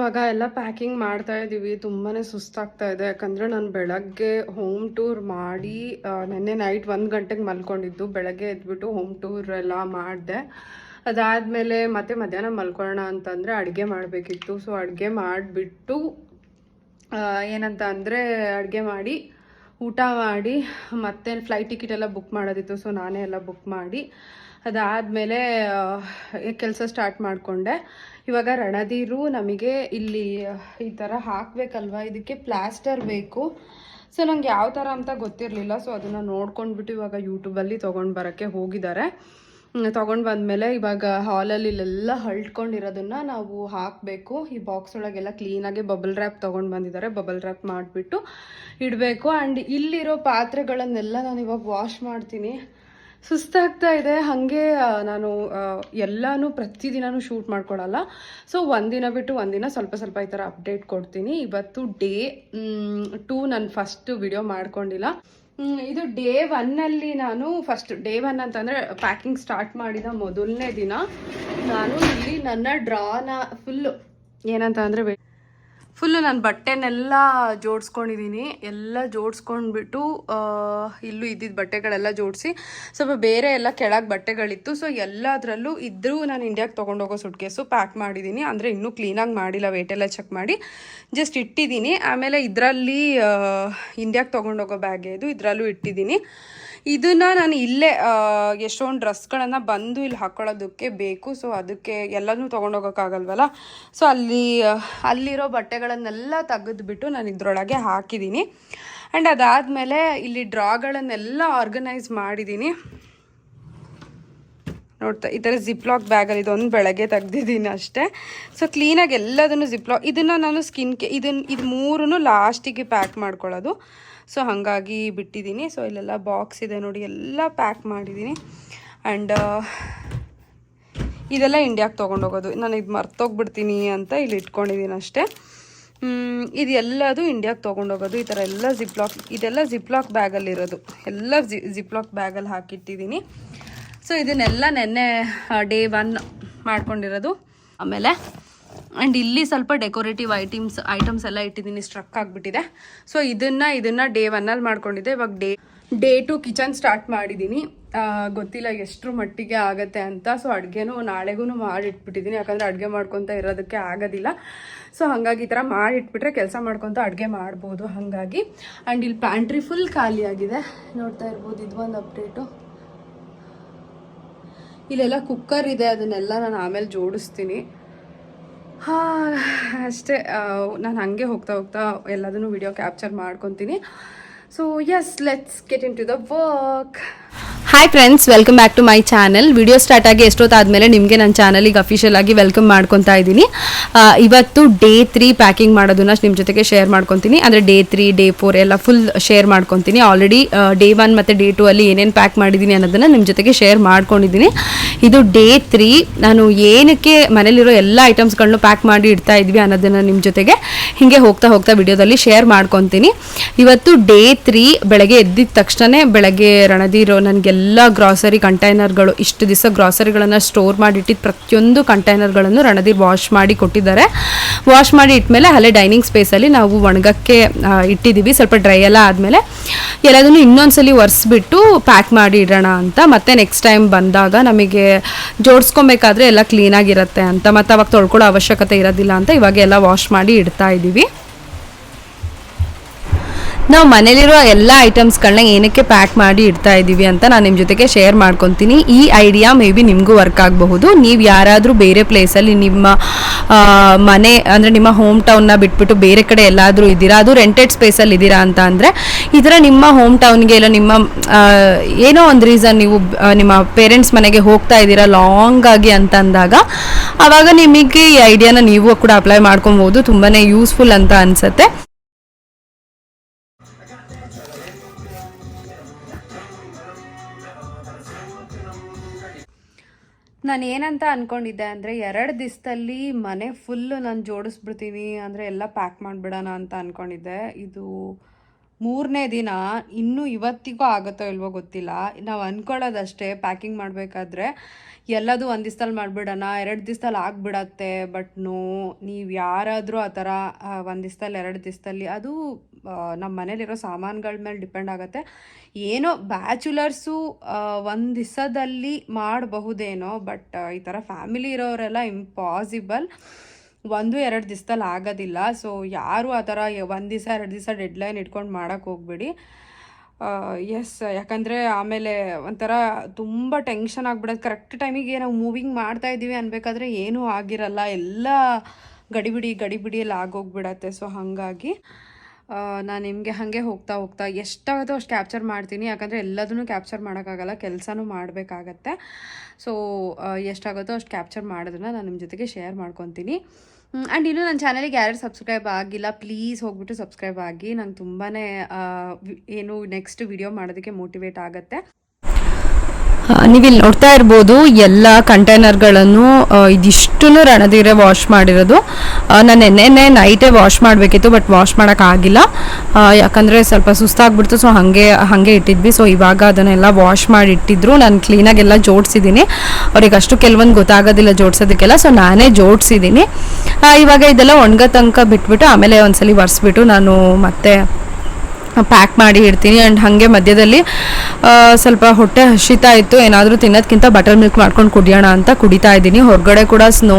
ಇವಾಗ ಎಲ್ಲ ಪ್ಯಾಕಿಂಗ್ ಮಾಡ್ತಾ ಇದ್ದೀವಿ. ತುಂಬಾ ಸುಸ್ತಾಗ್ತಾ ಇದೆ. ಯಾಕಂದರೆ ನಾನು ಬೆಳಗ್ಗೆ ಹೋಮ್ ಟೂರ್ ಮಾಡಿ ನಿನ್ನೆ ನೈಟ್ ಒಂದು ಗಂಟೆಗೆ ಮಲ್ಕೊಂಡಿದ್ದು. ಬೆಳಗ್ಗೆ ಎದ್ಬಿಟ್ಟು ಹೋಮ್ ಟೂರ್ ಎಲ್ಲ ಮಾಡಿದೆ. ಅದಾದಮೇಲೆ ಮತ್ತೆ ಮಧ್ಯಾಹ್ನ ಮಲ್ಕೊಳ್ಳೋಣ ಅಂತಂದರೆ ಅಡುಗೆ ಮಾಡಬೇಕಿತ್ತು. ಸೊ ಅಡುಗೆ ಮಾಡಿಬಿಟ್ಟು ಏನಂತ ಅಂದರೆ ಅಡುಗೆ ಮಾಡಿ, ಊಟ ಮಾಡಿ, ಮತ್ತೆ ಫ್ಲೈಟ್ ಟಿಕೆಟ್ ಎಲ್ಲ ಬುಕ್ ಮಾಡೋದಿತ್ತು. ಸೊ ನಾನೇ ಎಲ್ಲ ಬುಕ್ ಮಾಡಿ, ಅದಾದಮೇಲೆ ಕೆಲಸ ಸ್ಟಾರ್ಟ್ ಮಾಡಿಕೊಂಡೆ. ಇವಾಗ ರಣದೀರು ನಮಗೆ ಇಲ್ಲಿ, ಈ ಥರ ಹಾಕಬೇಕಲ್ವ? ಇದಕ್ಕೆ ಪ್ಲಾಸ್ಟರ್ ಬೇಕು. ಸೊ ನಂಗೆ ಯಾವ ಥರ ಅಂತ ಗೊತ್ತಿರಲಿಲ್ಲ. ಸೊ ಅದನ್ನು ನೋಡ್ಕೊಂಡ್ಬಿಟ್ಟು ಇವಾಗ ಯೂಟ್ಯೂಬಲ್ಲಿ ತೊಗೊಂಡು ಬರೋಕ್ಕೆ ಹೋಗಿದ್ದಾರೆ. ತೊಗೊಂಡು ಬಂದಮೇಲೆ ಇವಾಗ ಹಾಲಲ್ಲಿ ಇಲ್ಲೆಲ್ಲ ಹಳ್ಕೊಂಡಿರೋದನ್ನ ನಾವು ಹಾಕಬೇಕು. ಈ ಬಾಕ್ಸ್ ಒಳಗೆಲ್ಲ ಕ್ಲೀನಾಗಿ ಬಬಲ್ ರ್ಯಾಪ್ ತೊಗೊಂಡು ಬಂದಿದ್ದಾರೆ. ಬಬಲ್ ರ್ಯಾಪ್ ಮಾಡಿಬಿಟ್ಟು ಇಡಬೇಕು. ಆ್ಯಂಡ್ ಇಲ್ಲಿರೋ ಪಾತ್ರೆಗಳನ್ನೆಲ್ಲ ನಾನು ಇವಾಗ ವಾಶ್ ಮಾಡ್ತೀನಿ. ಸುಸ್ತಾಗ್ತಾ ಇದೆ. ಹಾಗೆ ನಾನು ಎಲ್ಲಾನು ಪ್ರತಿದಿನನೂ ಶೂಟ್ ಮಾಡ್ಕೊಳಲ್ಲ. ಸೊ ಒಂದಿನ ಬಿಟ್ಟು ಒಂದಿನ ಸ್ವಲ್ಪ ಸ್ವಲ್ಪ ಈ ಥರ ಅಪ್ಡೇಟ್ ಕೊಡ್ತೀನಿ. ಇವತ್ತು ಡೇ ಟೂ ನಾನು ಫಸ್ಟ್ ವಿಡಿಯೋ ಮಾಡ್ಕೊಂಡಿಲ್ಲ. ಇದು ಡೇ ಒನ್ನಲ್ಲಿ ನಾನು ಫಸ್ಟ್ ಡೇ ಒನ್ ಅಂತಂದರೆ ಪ್ಯಾಕಿಂಗ್ ಸ್ಟಾರ್ಟ್ ಮಾಡಿದ ಮೊದಲನೇ ದಿನ. ನಾನು ಇಲ್ಲಿ ನನ್ನ ಡ್ರಾನ ಫುಲ್ಲು ಏನಂತ ಅಂದರೆ ಫುಲ್ಲು ನಾನು ಬಟ್ಟೆನೆಲ್ಲ ಜೋಡಿಸ್ಕೊಂಡಿದ್ದೀನಿ ಎಲ್ಲ ಜೋಡಿಸ್ಕೊಂಡ್ಬಿಟ್ಟು ಇಲ್ಲೂ ಇದ್ದಿದ್ದ ಬಟ್ಟೆಗಳೆಲ್ಲ ಜೋಡಿಸಿ, ಸ್ವಲ್ಪ ಬೇರೆ ಎಲ್ಲ ಕೆಳಗೆ ಬಟ್ಟೆಗಳಿತ್ತು. ಸೊ ಎಲ್ಲದರಲ್ಲೂ ಇದ್ದರೂ ನಾನು ಇಂಡಿಯಾಗೆ ತೊಗೊಂಡೋಗೋ ಸುಟ್ಕೇಸು ಪ್ಯಾಕ್ ಮಾಡಿದ್ದೀನಿ ಅಂದರೆ ಇನ್ನೂ ಕ್ಲೀನಾಗಿ ಮಾಡಿಲ್ಲ ವೇಟ್ ಎಲ್ಲ ಚೆಕ್ ಮಾಡಿ. ಜಸ್ಟ್ ಇಟ್ಟಿದ್ದೀನಿ ಆಮೇಲೆ ಇದರಲ್ಲಿ ಇಂಡಿಯಾಗೆ ತೊಗೊಂಡೋಗೋ ಬ್ಯಾಗೇದು ಇದು ಇದರಲ್ಲೂ ಇಟ್ಟಿದ್ದೀನಿ ಇದನ್ನ ನಾನು ಇಲ್ಲೇ ಎಷ್ಟೊಂದು ಡ್ರೆಸ್ಗಳನ್ನು ಬಂದು ಇಲ್ಲಿ ಹಾಕೊಳ್ಳೋದಕ್ಕೆ ಬೇಕು. ಸೊ ಅದಕ್ಕೆ ಎಲ್ಲನೂ ತೊಗೊಂಡೋಗೋಕ್ಕಾಗಲ್ವಲ್ಲ? ಸೊ ಅಲ್ಲಿ, ಅಲ್ಲಿರೋ ಬಟ್ಟೆಗಳನ್ನೆಲ್ಲ ತೆಗೆದುಬಿಟ್ಟು ನಾನು ಇದರೊಳಗೆ ಹಾಕಿದ್ದೀನಿ. ಆ್ಯಂಡ್ ಅದಾದಮೇಲೆ ಇಲ್ಲಿ ಡ್ರಾಗಳನ್ನೆಲ್ಲ ಆರ್ಗನೈಸ್ ಮಾಡಿದ್ದೀನಿ. ನೋಡ್ತಾ, ಈ ಥರ ಜಿಪ್ಲಾಕ್ ಬ್ಯಾಗಲ್ಲಿ ಇದೊಂದು ಬೆಳಗ್ಗೆ ತೆಗ್ದಿದ್ದೀನಿ ಅಷ್ಟೇ. ಸೊ ಕ್ಲೀನಾಗಿ ಎಲ್ಲದನ್ನು ಜಿಪ್ಲಾಕ್ ಇದನ್ನು ನಾನು ಸ್ಕಿನ್ ಕೆ ಇದನ್ನು ಇದು ಮೂರೂ ಲಾಸ್ಟಿಗೆ ಪ್ಯಾಕ್ ಮಾಡ್ಕೊಳ್ಳೋದು. ಸೊ ಹಾಗಾಗಿ ಬಿಟ್ಟಿದ್ದೀನಿ. ಸೊ ಇಲ್ಲೆಲ್ಲ ಬಾಕ್ಸ್ ಇದೆ ನೋಡಿ, ಎಲ್ಲ ಪ್ಯಾಕ್ ಮಾಡಿದ್ದೀನಿ. ಆ್ಯಂಡ್ ಇದೆಲ್ಲ ಇಂಡಿಯಾಗೆ ತೊಗೊಂಡೋಗೋದು ನಾನು ಇದು ಮರ್ತೋಗ್ಬಿಡ್ತೀನಿ ಅಂತ ಇಲ್ಲಿ ಇಟ್ಕೊಂಡಿದ್ದೀನಿ ಅಷ್ಟೇ. ಇದು ಇಂಡಿಯಾಗೆ ತೊಗೊಂಡೋಗೋದು ಈ ಥರ ಎಲ್ಲ ಜಿಪ್ಲಾಕ್ ಇದೆಲ್ಲ ಜಿಪ್ಲಾಕ್ ಬ್ಯಾಗಲ್ಲಿರೋದು. ಎಲ್ಲ ಜಿ ಜಿಪ್ಲಾಕ್ ಬ್ಯಾಗಲ್ಲಿ ಹಾಕಿಟ್ಟಿದ್ದೀನಿ. ಸೊ ಇದನ್ನೆಲ್ಲ ನೆನ್ನೆ ಡೇ ಒನ್ ಮಾಡ್ಕೊಂಡಿರೋದು. ಆಮೇಲೆ ಆ್ಯಂಡ್ ಇಲ್ಲಿ ಸ್ವಲ್ಪ ಡೆಕೋರೇಟಿವ್ ಐಟಮ್ಸ್ ಐಟಮ್ಸ್ ಎಲ್ಲ ಇಟ್ಟಿದ್ದೀನಿ ಸ್ಟ್ರಕ್ ಆಗಿಬಿಟ್ಟಿದೆ. ಸೊ ಇದನ್ನು ಇದನ್ನು ಡೇ ಒನ್ನಲ್ಲಿ ಮಾಡ್ಕೊಂಡಿದ್ದೆ. ಇವಾಗ day day two kitchen start ಮಾಡಿದ್ದೀನಿ. ಗೊತ್ತಿಲ್ಲ ಎಷ್ಟರ ಮಟ್ಟಿಗೆ ಆಗತ್ತೆ ಅಂತ. ಸೊ ಅಡುಗೆನೂ ನಾಳೆಗೂ ಮಾಡಿಟ್ಬಿಟ್ಟಿದ್ದೀನಿ. ಯಾಕಂದರೆ ಅಡುಗೆ ಮಾಡ್ಕೊತ ಇರೋದಕ್ಕೆ ಆಗೋದಿಲ್ಲ. ಸೊ ಹಾಗಾಗಿ ಈ ಥರ ಮಾಡಿಟ್ಬಿಟ್ರೆ ಕೆಲಸ ಮಾಡ್ಕೊತ ಅಡುಗೆ ಮಾಡ್ಬೋದು ಹಾಗಾಗಿ. ಆ್ಯಂಡ್ ಇಲ್ಲಿ ಪ್ಯಾಂಟ್ರಿ ಫುಲ್ ಖಾಲಿಯಾಗಿದೆ. ನೋಡ್ತಾ ಇರ್ಬೋದು, ಇದು ಒಂದು ಅಪ್ಡೇಟು ಇಲ್ಲೆಲ್ಲ ಕುಕ್ಕರ್ ಇದೆ, ಅದನ್ನೆಲ್ಲ ನಾನು ಆಮೇಲೆ ಜೋಡಿಸ್ತೀನಿ. ಹಾಂ, ಅಷ್ಟೇ. ನಾನು ಹಾಗೆ ಹೋಗ್ತಾ ಹೋಗ್ತಾ ಎಲ್ಲದನ್ನು ವಿಡಿಯೋ ಕ್ಯಾಪ್ಚರ್ ಮಾಡ್ಕೊತೀನಿ. So yes let's get into the work hi friends welcome back to my channel video start ಆಗಿ ಎಷ್ಟೊತ್ತಾದ್ಮೇಲೆ ನಿಮಗೆ ನನ್ನ ಚಾನಲಿಗೆ ಅಫಿಷಿಯಲ್ ಆಗಿ ವೆಲ್ಕಮ್ ಮಾಡ್ಕೊತಾ ಇದ್ದೀನಿ. ಇವತ್ತು ಡೇ ತ್ರೀ ಪ್ಯಾಕಿಂಗ್ ಮಾಡೋದನ್ನ ನಿಮ್ಮ ಜೊತೆಗೆ ಶೇರ್ ಮಾಡ್ಕೊತೀನಿ. ಅಂದರೆ ಡೇ ತ್ರೀ ಡೇ ಫೋರ್ ಎಲ್ಲ ಫುಲ್ ಶೇರ್ ಮಾಡ್ಕೊತೀನಿ. ಆಲ್ರೆಡಿ ಡೇ ಒನ್ ಮತ್ತು ಡೇ ಟೂ ಅಲ್ಲಿ ಏನೇನು ಪ್ಯಾಕ್ ಮಾಡಿದ್ದೀನಿ ಅನ್ನೋದನ್ನು ನಿಮ್ಮ ಜೊತೆಗೆ ಶೇರ್ ಮಾಡ್ಕೊಂಡಿದ್ದೀನಿ. ಇದು ಡೇ ತ್ರೀ ನಾನು ಏನಕ್ಕೆ ಮನೇಲಿರೋ ಎಲ್ಲ ಐಟಮ್ಸ್ಗಳನ್ನೂ ಪ್ಯಾಕ್ ಮಾಡಿ ಇಡ್ತಾ ಇದ್ವಿ ಅನ್ನೋದನ್ನು ನಿಮ್ಮ ಜೊತೆಗೆ ಹೀಗೆ ಹೋಗ್ತಾ ಹೋಗ್ತಾ ವಿಡಿಯೋದಲ್ಲಿ ಶೇರ್ ಮಾಡ್ಕೊತೀನಿ. ಇವತ್ತು ಡೇ ತ್ರೀ ಬೆಳಗ್ಗೆ ಎದ್ದಿದ ತಕ್ಷಣ ಬೆಳಗ್ಗೆ ರಣದಿರೋ ನನಗೆಲ್ಲ ಗ್ರಾಸರಿ ಕಂಟೈನರ್ಗಳು ಇಷ್ಟು ದಿವಸ ಗ್ರಾಸರಿಗಳನ್ನು ಸ್ಟೋರ್ ಮಾಡಿ ಇಟ್ಟಿದ್ದು ಪ್ರತಿಯೊಂದು ಕಂಟೈನರ್ಗಳನ್ನು ರಣದೀರ್ ವಾಶ್ ಮಾಡಿ ಕೊಟ್ಟಿದ್ದಾರೆ. ವಾಶ್ ಮಾಡಿ ಇಟ್ಮೇಲೆ ಅಲ್ಲೇ ಡೈನಿಂಗ್ ಸ್ಪೇಸಲ್ಲಿ ನಾವು ಒಣಗಕ್ಕೆ ಇಟ್ಟಿದ್ದೀವಿ ಸ್ವಲ್ಪ ಡ್ರೈ ಎಲ್ಲ ಆದಮೇಲೆ ಎಲ್ಲದನ್ನು ಇನ್ನೊಂದ್ಸಲಿ ಒರೆಸ್ಬಿಟ್ಟು ಪ್ಯಾಕ್ ಮಾಡಿ ಇಡೋಣ ಅಂತ. ಮತ್ತೆ ನೆಕ್ಸ್ಟ್ ಟೈಮ್ ಬಂದಾಗ ನಮಗೆ ಜೋಡಿಸ್ಕೊಬೇಕಾದ್ರೆ ಎಲ್ಲ ಕ್ಲೀನಾಗಿರುತ್ತೆ ಅಂತ. ಮತ್ತೆ ಅವಾಗ ತೊಳ್ಕೊಳ್ಳೋ ಅವಶ್ಯಕತೆ ಇರೋದಿಲ್ಲ ಅಂತ ಇವಾಗ ಎಲ್ಲ ವಾಶ್ ಮಾಡಿ ಇಡ್ತಾ ಇದ್ದೀವಿ ನಾವು ಮನೇಲಿರೋ ಎಲ್ಲ ಐಟಮ್ಸ್ಗಳನ್ನ ಏನಕ್ಕೆ ಪ್ಯಾಕ್ ಮಾಡಿ ಇಡ್ತಾ ಇದ್ದೀವಿ ಅಂತ ನಾನು ನಿಮ್ಮ ಜೊತೆಗೆ ಶೇರ್ ಮಾಡ್ಕೊತೀನಿ. ಈ ಐಡಿಯಾ ಮೇ ಬಿ ನಿಮಗೂ ವರ್ಕ್ ಆಗಬಹುದು. ನೀವು ಯಾರಾದರೂ ಬೇರೆ ಪ್ಲೇಸಲ್ಲಿ ನಿಮ್ಮ ಮನೆ, ಅಂದರೆ ನಿಮ್ಮ ಹೋಮ್ ಟೌನ್ನ ಬಿಟ್ಬಿಟ್ಟು ಬೇರೆ ಕಡೆ ಎಲ್ಲಾದರೂ ಇದ್ದೀರಾ? ಅದು ರೆಂಟೆಡ್ ಸ್ಪೇಸಲ್ಲಿ ಇದ್ದೀರಾ ಅಂತ ಅಂದರೆ, ಈ ಥರ ನಿಮ್ಮ ಹೋಮ್ ಟೌನ್ಗೆ ಇಲ್ಲ, ನಿಮ್ಮ ಏನೋ ಒಂದು ರೀಸನ್ ನೀವು ನಿಮ್ಮ ಪೇರೆಂಟ್ಸ್ ಮನೆಗೆ ಹೋಗ್ತಾ ಇದ್ದೀರಾ ಲಾಂಗ್ ಆಗಿ ಅಂತ ಅಂದಾಗ ಆವಾಗ ನಿಮಗೆ ಈ ಐಡಿಯಾನ ನೀವು ಕೂಡ ಅಪ್ಲೈ ಮಾಡ್ಕೊಬೋದು. ತುಂಬಾ ಯೂಸ್ಫುಲ್ ಅಂತ ಅನಿಸುತ್ತೆ. ನಾನು ಏನಂತ ಅಂದ್ಕೊಂಡಿದ್ದೆ ಅಂದರೆ ಎರಡು ದಿವಸದಲ್ಲಿ ಮನೆ ಫುಲ್ಲು ನಾನು ಜೋಡಿಸ್ಬಿಡ್ತೀನಿ, ಅಂದರೆ ಎಲ್ಲ ಪ್ಯಾಕ್ ಮಾಡಿಬಿಡೋಣ ಅಂತ ಅಂದ್ಕೊಂಡಿದ್ದೆ ಇದು ಮೂರನೇ ದಿನ, ಇನ್ನೂ ಇವತ್ತಿಗೂ ಆಗುತ್ತೋ ಇಲ್ವೋ ಗೊತ್ತಿಲ್ಲ. ನಾವು ಅಂದ್ಕೊಳ್ಳೋದಷ್ಟೇ ಪ್ಯಾಕಿಂಗ್ ಮಾಡಬೇಕಾದ್ರೆ ಎಲ್ಲದೂ ಒಂದು ದಿವ್ಸದಲ್ಲಿ ಮಾಡಿಬಿಡೋಣ, ಎರಡು ದಿವ್ಸದಲ್ಲಿ ಆಗಿಬಿಡತ್ತೆ ಬಟ್ ನೋ ನೀವು ಯಾರಾದರೂ ಆ ಥರ ಒಂದು ದಿವ್ಸದಲ್ಲಿ ಎರಡು ದಿವ್ಸದಲ್ಲಿ ಅದು ನಮ್ಮ ಮನೇಲಿರೋ ಸಾಮಾನುಗಳ ಮೇಲೆ ಡಿಪೆಂಡ್ ಆಗುತ್ತೆ. ಏನೋ ಬ್ಯಾಚುಲರ್ಸು ಒಂದು ದಿವಸದಲ್ಲಿ ಮಾಡಬಹುದೇನೋ, ಬಟ್ ಈ ಥರ ಫ್ಯಾಮಿಲಿ ಇರೋರೆಲ್ಲ ಇಂಪಾಸಿಬಲ್. ಒಂದು, ಎರಡು ದಿವಸದಲ್ಲಿ ಆಗೋದಿಲ್ಲ. ಸೊ, ಯಾರು ಆ ಥರ ಒಂದು ದಿವಸ ಎರಡು ದಿವಸ ಡೆಡ್ಲೈನ್ ಇಟ್ಕೊಂಡು ಮಾಡೋಕ್ಕೆ ಹೋಗ್ಬೇಡಿ. ಎಸ್, ಯಾಕಂದರೆ ಆಮೇಲೆ ಒಂಥರ ತುಂಬ ಟೆನ್ಷನ್ ಆಗ್ಬಿಡೋದು ಕರೆಕ್ಟ್ ಟೈಮಿಗೆ ನಾವು ಮೂವಿಂಗ್ ಮಾಡ್ತಾ ಇದ್ದೀವಿ ಅನ್ಬೇಕಾದ್ರೆ ಏನೂ ಆಗಿರಲ್ಲ. ಎಲ್ಲ ಗಡಿಬಿಡಿ, ಗಡಿಬಿಡಿಯಲ್ಲಿ ಆಗೋಗ್ಬಿಡತ್ತೆ. ಸೊ, ಹಾಗಾಗಿ ನಾನು ನಿಮಗೆ ಹಾಗೆ ಹೋಗ್ತಾ ಹೋಗ್ತಾ ಎಷ್ಟಾಗುತ್ತೋ ಅಷ್ಟು ಕ್ಯಾಪ್ಚರ್ ಮಾಡ್ತೀನಿ. ಯಾಕಂದರೆ ಎಲ್ಲದನ್ನೂ ಕ್ಯಾಪ್ಚರ್ ಮಾಡೋಕ್ಕಾಗಲ್ಲ, ಕೆಲಸನೂ ಮಾಡಬೇಕಾಗತ್ತೆ. ಸೊ ಎಷ್ಟಾಗುತ್ತೋ ಅಷ್ಟು ಕ್ಯಾಪ್ಚರ್ ಮಾಡೋದನ್ನ ನಾನು ನಿಮ್ಮ ಜೊತೆಗೆ ಶೇರ್ ಮಾಡ್ಕೊತೀನಿ. ಆ್ಯಂಡ್ ಇನ್ನೂ ನನ್ನ ಚಾನಲಿಗೆ ಯಾರು ಸಬ್ಸ್ಕ್ರೈಬ್ ಆಗಿಲ್ಲ ಪ್ಲೀಸ್ ಹೋಗ್ಬಿಟ್ಟು ಸಬ್ಸ್ಕ್ರೈಬ್ ಆಗಿ. ನಂಗೆ ತುಂಬಾ ಏನು ನೆಕ್ಸ್ಟ್ ವಿಡಿಯೋ ಮಾಡೋದಕ್ಕೆ ಮೋಟಿವೇಟ್ ಆಗುತ್ತೆ. ನೀವಿಲ್ಲಿ ನೋಡ್ತಾ ಇರ್ಬೋದು ಎಲ್ಲ ಕಂಟೈನರ್ಗಳನ್ನು ಇದಿಷ್ಟು ರಣದಿರೆ ವಾಶ್ ಮಾಡಿರೋದು. ನಾನು ನೆನ್ನೆ ನೈಟೇ ವಾಶ್ ಮಾಡಬೇಕಿತ್ತು, ಬಟ್ ವಾಶ್ ಮಾಡೋಕ್ಕಾಗಿಲ್ಲ. ಯಾಕಂದರೆ ಸ್ವಲ್ಪ ಸುಸ್ತಾಗ್ಬಿಡ್ತು, ಸೊ ಹಾಗೆ ಹಾಗೆ ಇಟ್ಟಿದ್ವಿ. ಸೊ ಇವಾಗ ಅದನ್ನೆಲ್ಲ ವಾಶ್ ಮಾಡಿ ಇಟ್ಟಿದ್ರು ನಾನು ಕ್ಲೀನಾಗೆಲ್ಲ ಜೋಡಿಸಿದ್ದೀನಿ. ಅವ್ರಿಗೆ ಅಷ್ಟು ಕೆಲವೊಂದು ಗೊತ್ತಾಗೋದಿಲ್ಲ ಜೋಡಿಸೋದಕ್ಕೆಲ್ಲ, ಸೊ ನಾನೇ ಜೋಡಿಸಿದ್ದೀನಿ. ಇವಾಗ ಇದೆಲ್ಲ ಒಣಗೋ ತನಕ ಬಿಟ್ಬಿಟ್ಟು ಆಮೇಲೆ ಒಂದ್ಸಲಿ ಒರೆಸ್ಬಿಟ್ಟು ನಾನು ಮತ್ತೆ ಪ್ಯಾಕ್ ಮಾಡಿ ಇಡ್ತೀನಿ. ಆ್ಯಂಡ್ ಹಾಗೆ ಮಧ್ಯದಲ್ಲಿ ಸ್ವಲ್ಪ ಹೊಟ್ಟೆ ಹಸಿತಾ ಇತ್ತು. ಏನಾದರೂ ತಿನ್ನೋದಕ್ಕಿಂತ ಬಟರ್ ಮಿಲ್ಕ್ ಮಾಡ್ಕೊಂಡು ಕುಡಿಯೋಣ ಅಂತ ಕುಡಿತಾ ಇದ್ದೀನಿ. ಹೊರಗಡೆ ಕೂಡ ಸ್ನೋ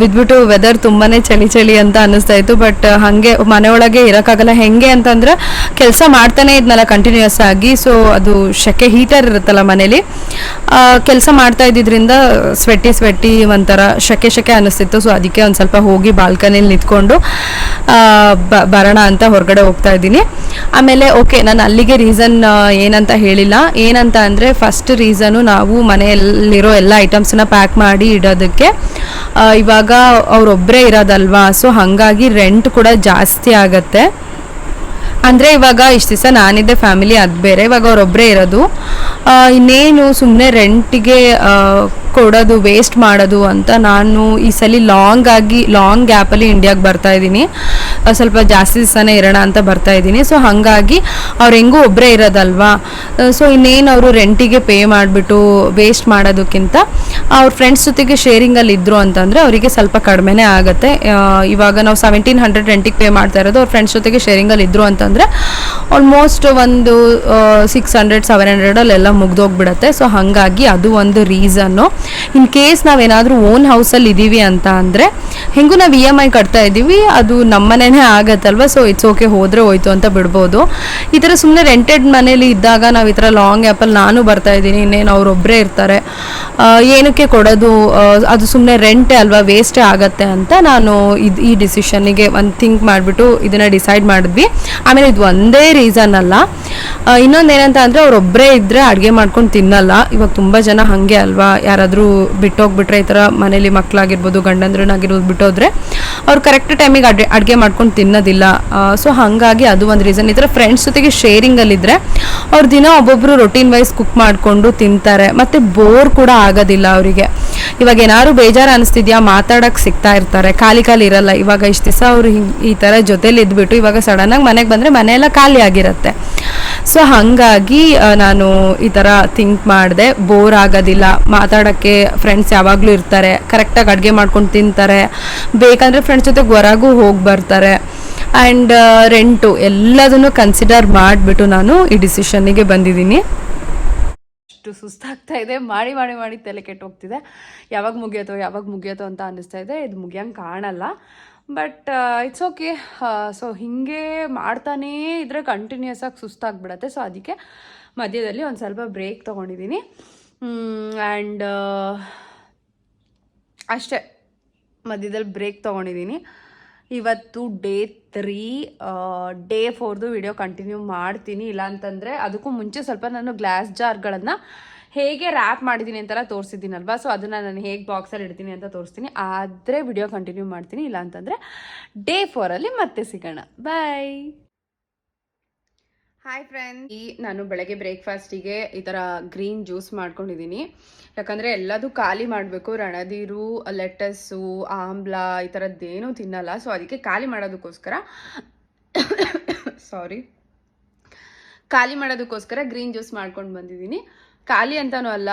ಬಿದ್ದುಬಿಟ್ಟು ವೆದರ್ ತುಂಬಾ ಚಳಿ ಚಳಿ ಅಂತ ಅನ್ನಿಸ್ತಾ ಇತ್ತು. ಬಟ್ ಹಾಗೆ ಮನೆಯೊಳಗೆ ಇರೋಕ್ಕಾಗಲ್ಲ. ಹೆಂಗೆ ಅಂತಂದರೆ, ಕೆಲಸ ಮಾಡ್ತಾನೆ ಇದ್ನಲ್ಲ ಕಂಟಿನ್ಯೂಸ್ ಆಗಿ. ಸೊ ಅದು ಶೆಕೆ ಹೀಟರ್ ಇರುತ್ತಲ್ಲ ಮನೇಲಿ ಕೆಲಸ ಮಾಡ್ತಾ ಇದ್ದಿದ್ರಿಂದ ಸ್ವೆಟ್ಟಿ ಸ್ವೆಟ್ಟಿ ಒಂಥರ ಶೆಕೆ ಶೆಕೆ ಅನ್ನಿಸ್ತಿತ್ತು. ಸೊ ಅದಕ್ಕೆ ಒಂದು ಸ್ವಲ್ಪ ಹೋಗಿ ಬಾಲ್ಕನಿಯಲ್ಲಿ ನಿಂತ್ಕೊಂಡು ಬರೋಣ ಅಂತ ಹೊರಗಡೆ ಹೋಗ್ತಾ ಇದ್ದೀನಿ. ಆಮೇಲೆ, ಓಕೆ, ನಾನು ಅಲ್ಲಿಗೆ ರೀಸನ್ ಏನಂತ ಹೇಳಿಲ್ಲ. ಏನಂತ ಅಂದರೆ ಫಸ್ಟ್ ರೀಸನು ನಾವು ಮನೆಯಲ್ಲಿರೋ ಎಲ್ಲ ಐಟಮ್ಸನ್ನ ಪ್ಯಾಕ್ ಮಾಡಿ ಇಡೋದಕ್ಕೆ ಇವಾಗ ಅವರೊಬ್ಬರೇ ಇರೋದಲ್ವಾ? ಸೊ ಹಾಗಾಗಿ ರೆಂಟ್ ಕೂಡ ಜಾಸ್ತಿ ಆಗತ್ತೆ. ಅಂದರೆ ಇವಾಗ ಇಷ್ಟು ದಿವಸ ನಾನಿದ್ದೆ ಫ್ಯಾಮಿಲಿ ಅದು ಬೇರೆ, ಇವಾಗ ಅವರೊಬ್ಬರೇ ಇರೋದು. ಇನ್ನೇನು ಸುಮ್ಮನೆ ರೆಂಟಿಗೆ ಕೊಡೋದು ವೇಸ್ಟ್ ಮಾಡೋದು ಅಂತ ನಾನು ಈ ಸಲ ಲಾಂಗ್ ಆಗಿ ಲಾಂಗ್ ಗ್ಯಾಪಲ್ಲಿ ಇಂಡಿಯಾಗೆ ಬರ್ತಾ ಇದ್ದೀನಿ. ಸ್ವಲ್ಪ ಜಾಸ್ತಿ ದಿವಸನೇ ಇರೋಣ ಅಂತ ಬರ್ತಾ ಇದ್ದೀನಿ. ಸೊ ಹಾಗಾಗಿ ಅವ್ರು ಹೆಂಗೂ ಒಬ್ಬರೇ ಇರೋದಲ್ವಾ? ಸೊ ಇನ್ನೇನು ಅವರು ರೆಂಟಿಗೆ ಪೇ ಮಾಡಿಬಿಟ್ಟು ವೇಸ್ಟ್ ಮಾಡೋದಕ್ಕಿಂತ ಅವ್ರ ಫ್ರೆಂಡ್ಸ್ ಜೊತೆಗೆ ಶೇರಿಂಗಲ್ಲಿ ಇದ್ದರು ಅಂತಂದರೆ ಅವರಿಗೆ ಸ್ವಲ್ಪ ಕಡಿಮೆನೇ ಆಗುತ್ತೆ. ಇವಾಗ ನಾವು ಸೆವೆಂಟೀನ್ ಹಂಡ್ರೆಡ್ ರೆಂಟಿಗೆ ಪೇ ಮಾಡ್ತಾ ಇರೋದು, ಅವ್ರ ಫ್ರೆಂಡ್ಸ್ ಜೊತೆಗೆ ಶೇರಿಂಗಲ್ಲಿ ಇದ್ರು ಅಂತಂದರೆ ಆಲ್ಮೋಸ್ಟ್ ಒಂದು ಸಿಕ್ಸ್ ಹಂಡ್ರೆಡ್ ಸೆವೆನ್ ಹಂಡ್ರೆಡಲ್ಲೆಲ್ಲ ಮುಗ್ದೋಗ್ಬಿಡುತ್ತೆ. ಸೊ ಹಾಗಾಗಿ ಅದು ಒಂದು ರೀಸನ್ನು ಇನ್ ಕೇಸ್ ನಾವೇನಾದರೂ ಓನ್ ಹೌಸಲ್ಲಿ ಇದ್ದೀವಿ ಅಂತ ಅಂದರೆ, ಹೆಂಗೂ ನಾವು ಇ ಎಂ ಐ ಕಟ್ತಾ ಇದ್ದೀವಿ ಅದು ನಮ್ಮನೇ ಆಗತ್ತಲ್ವ ಸೊ ಇಟ್ಸ್ ಓಕೆ ಹೋದರೆ ಹೋಯ್ತು ಅಂತ ಬಿಡ್ಬೋದು. ಈ ಥರ ಸುಮ್ಮನೆ ರೆಂಟೆಡ್ ಮನೇಲಿ ಇದ್ದಾಗ ನಾವು ಈ ಥರ ಲಾಂಗ್ ಆ್ಯಪಲ್ಲಿ ನಾನು ಬರ್ತಾ ಇದ್ದೀನಿ, ಇನ್ನೇನು ಅವರೊಬ್ಬರೇ ಇರ್ತಾರೆ ಏನಕ್ಕೆ ಕೊಡೋದು ಅದು ಸುಮ್ಮನೆ ರೆಂಟೇ ಅಲ್ವಾ ವೇಸ್ಟೇ ಆಗತ್ತೆ ಅಂತ ನಾನು ಇದು, ಈ ಡಿಸಿಷನ್ನಿಗೆ ಒಂದು ಥಿಂಕ್ ಮಾಡಿಬಿಟ್ಟು ಇದನ್ನು ಡಿಸೈಡ್ ಮಾಡಿದ್ವಿ. ಆಮೇಲೆ ಇದು ಒಂದೇ ರೀಸನ್ ಅಲ್ಲ. ಇನ್ನೊಂದು ಏನಂತ ಅಂದರೆ ಅವರೊಬ್ಬರೇ ಇದ್ದರೆ ಅಡುಗೆ ಮಾಡ್ಕೊಂಡು ತಿನ್ನಲ್ಲ. ಇವಾಗ ತುಂಬ ಜನ ಹಾಗೆ ಅಲ್ವಾ, ಯಾರಾದರೂ ಬಿಟ್ಟೋಗ್ಬಿಟ್ರೆ ಈ ಥರ ಮನೇಲಿ ಮಕ್ಕಳಾಗಿರ್ಬೋದು ಗಂಡಂದ್ರನ್ನಾಗಿರ್ಬೋದು ಬಿಟ್ಟೋದ್ರೆ ಅವ್ರು ಕರೆಕ್ಟ್ ಟೈಮಿಗೆ ಅಡ್, ಅಡುಗೆ ಮಾಡ್ಕೊಂಡು ತಿನ್ನೋದಿಲ್ಲ. ಸೊ ಹಾಗಾಗಿ ಅದು ಒಂದು ರೀಸನ್ ಈ ಥರ ಫ್ರೆಂಡ್ಸ್ ಜೊತೆಗೆ ಶೇರಿಂಗಲ್ಲಿದ್ದರೆ ಅವ್ರು ದಿನ ಒಬ್ಬೊಬ್ಬರು ರೊಟೀನ್ ವೈಸ್ ಕುಕ್ ಮಾಡಿಕೊಂಡು ತಿಂತಾರೆ. ಮತ್ತು ಬೋರ್ ಕೂಡ ಆಗೋದಿಲ್ಲ ಅವರಿಗೆ. ಇವಾಗ ಏನಾದ್ರು ಬೇಜಾರು ಅನಿಸ್ತಿದ್ಯಾ ಮಾತಾಡೋಕ್ಕೆ ಸಿಗ್ತಾ ಇರ್ತಾರೆ. ಖಾಲಿ ಖಾಲಿ ಇರಲ್ಲ. ಇವಾಗ ಇಷ್ಟು ದಿವಸ ಅವರು ಈ ಥರ ಜೊತೇಲಿ ಇದ್ಬಿಟ್ಟು ಇವಾಗ ಸಡನ್ನಾಗಿ ಮನೆಗೆ ಬಂದರೆ ಮನೆಯೆಲ್ಲ ಖಾಲಿ ಆಗಿರುತ್ತೆ. ಸೊ ಹಾಗಾಗಿ ನಾನು ಈ ಥರ ಥಿಂಕ್ ಮಾಡಿದೆ. ಬೋರ್ ಆಗೋದಿಲ್ಲ. ಮಾತಾಡೋಕ್ಕೆ ಫ್ರೆಂಡ್ಸ್ ಯಾವಾಗಲೂ ಇರ್ತಾರೆ. ಕರೆಕ್ಟಾಗಿ ಅಡುಗೆ ಮಾಡ್ಕೊಂಡು ತಿಂತಾರೆ. ಬೇಕಂದರೆ ಫ್ರೆಂಡ್ಸ್ ಜೊತೆ ಹೊರಗೂ ಹೋಗಿ ಬರ್ತಾರೆ. ಆ್ಯಂಡ್ ರೆಂಟು ಎಲ್ಲದನ್ನು ಕನ್ಸಿಡರ್ ಮಾಡಿಬಿಟ್ಟು ನಾನು ಈ ಡಿಸಿಷನ್ನಿಗೆ ಬಂದಿದ್ದೀನಿ. ಅಷ್ಟು ಸುಸ್ತಾಗ್ತಾ ಇದೆ. ಮಾಡಿ ಮಾಡಿ ಮಾಡಿ ತಲೆ ಕೆಟ್ಟು ಹೋಗ್ತಿದೆ. ಯಾವಾಗ ಮುಗಿಯೋತೋ ಯಾವಾಗ ಮುಗಿಯೋತೋ ಅಂತ ಅನ್ನಿಸ್ತಾ ಇದೆ. ಇದು ಮುಗಿಯಂಗೆ ಕಾಣಲ್ಲ. ಬಟ್ ಇಟ್ಸ್ ಓಕೆ ಸೊ ಹೀಗೆ ಮಾಡ್ತಾನೇ ಇದ್ರೆ ಕಂಟಿನ್ಯೂಸ್ ಆಗಿ ಸುಸ್ತಾಗ್ಬಿಡತ್ತೆ. ಸೊ ಅದಕ್ಕೆ ಮಧ್ಯದಲ್ಲಿ ಒಂದು ಸ್ವಲ್ಪ ಬ್ರೇಕ್ ತೊಗೊಂಡಿದ್ದೀನಿ ಆ್ಯಂಡ್ ಅಷ್ಟೇ. ಮಧ್ಯದಲ್ಲಿ ಬ್ರೇಕ್ ತೊಗೊಂಡಿದ್ದೀನಿ ಇವತ್ತು ಡೇ ತ್ರೀ ಡೇ ಫೋರ್ದು ವಿಡಿಯೋ ಕಂಟಿನ್ಯೂ ಮಾಡ್ತೀನಿ. ಇಲ್ಲಾಂತಂದರೆ, ಅದಕ್ಕೂ ಮುಂಚೆ ಸ್ವಲ್ಪ ನಾನು ಗ್ಲಾಸ್ ಜಾರ್ಗಳನ್ನು ಹೇಗೆ ರ್ಯಾಪ್ ಮಾಡಿದ್ದೀನಿ ಅಂತೆಲ್ಲ ತೋರಿಸಿದ್ದೀನಲ್ವಾ? ಸೊ ಅದನ್ನು ನಾನು ಹೇಗೆ ಬಾಕ್ಸಲ್ಲಿ ಇಡ್ತೀನಿ ಅಂತ ತೋರಿಸ್ತೀನಿ. ಆದರೆ ವಿಡಿಯೋ ಕಂಟಿನ್ಯೂ ಮಾಡ್ತೀನಿ. ಇಲ್ಲ ಅಂತಂದರೆ ಡೇ ಫೋರಲ್ಲಿ ಮತ್ತೆ ಸಿಗೋಣ. ಬಾಯ್ ಹಾಯ್ ಫ್ರೆಂಡ್ ಈ ನಾನು ಬೆಳಗ್ಗೆ ಬ್ರೇಕ್ಫಾಸ್ಟಿಗೆ ಈ ಥರ ಗ್ರೀನ್ ಜ್ಯೂಸ್ ಮಾಡ್ಕೊಂಡಿದ್ದೀನಿ ಯಾಕಂದರೆ ಎಲ್ಲದೂ ಖಾಲಿ ಮಾಡಬೇಕು. ರಣದೀರು ಲೆಟಸ್ಸು ಆಮ್ಲ ಈ ಥರದ್ದೇನೂ ತಿನ್ನಲ್ಲ. ಸೊ ಅದಕ್ಕೆ ಖಾಲಿ ಮಾಡೋದಕ್ಕೋಸ್ಕರ ಸಾರಿ ಖಾಲಿ ಮಾಡೋದಕ್ಕೋಸ್ಕರ ಗ್ರೀನ್ ಜ್ಯೂಸ್ ಮಾಡ್ಕೊಂಡು ಬಂದಿದ್ದೀನಿ ಖಾಲಿ ಅಂತನೂ ಅಲ್ಲ.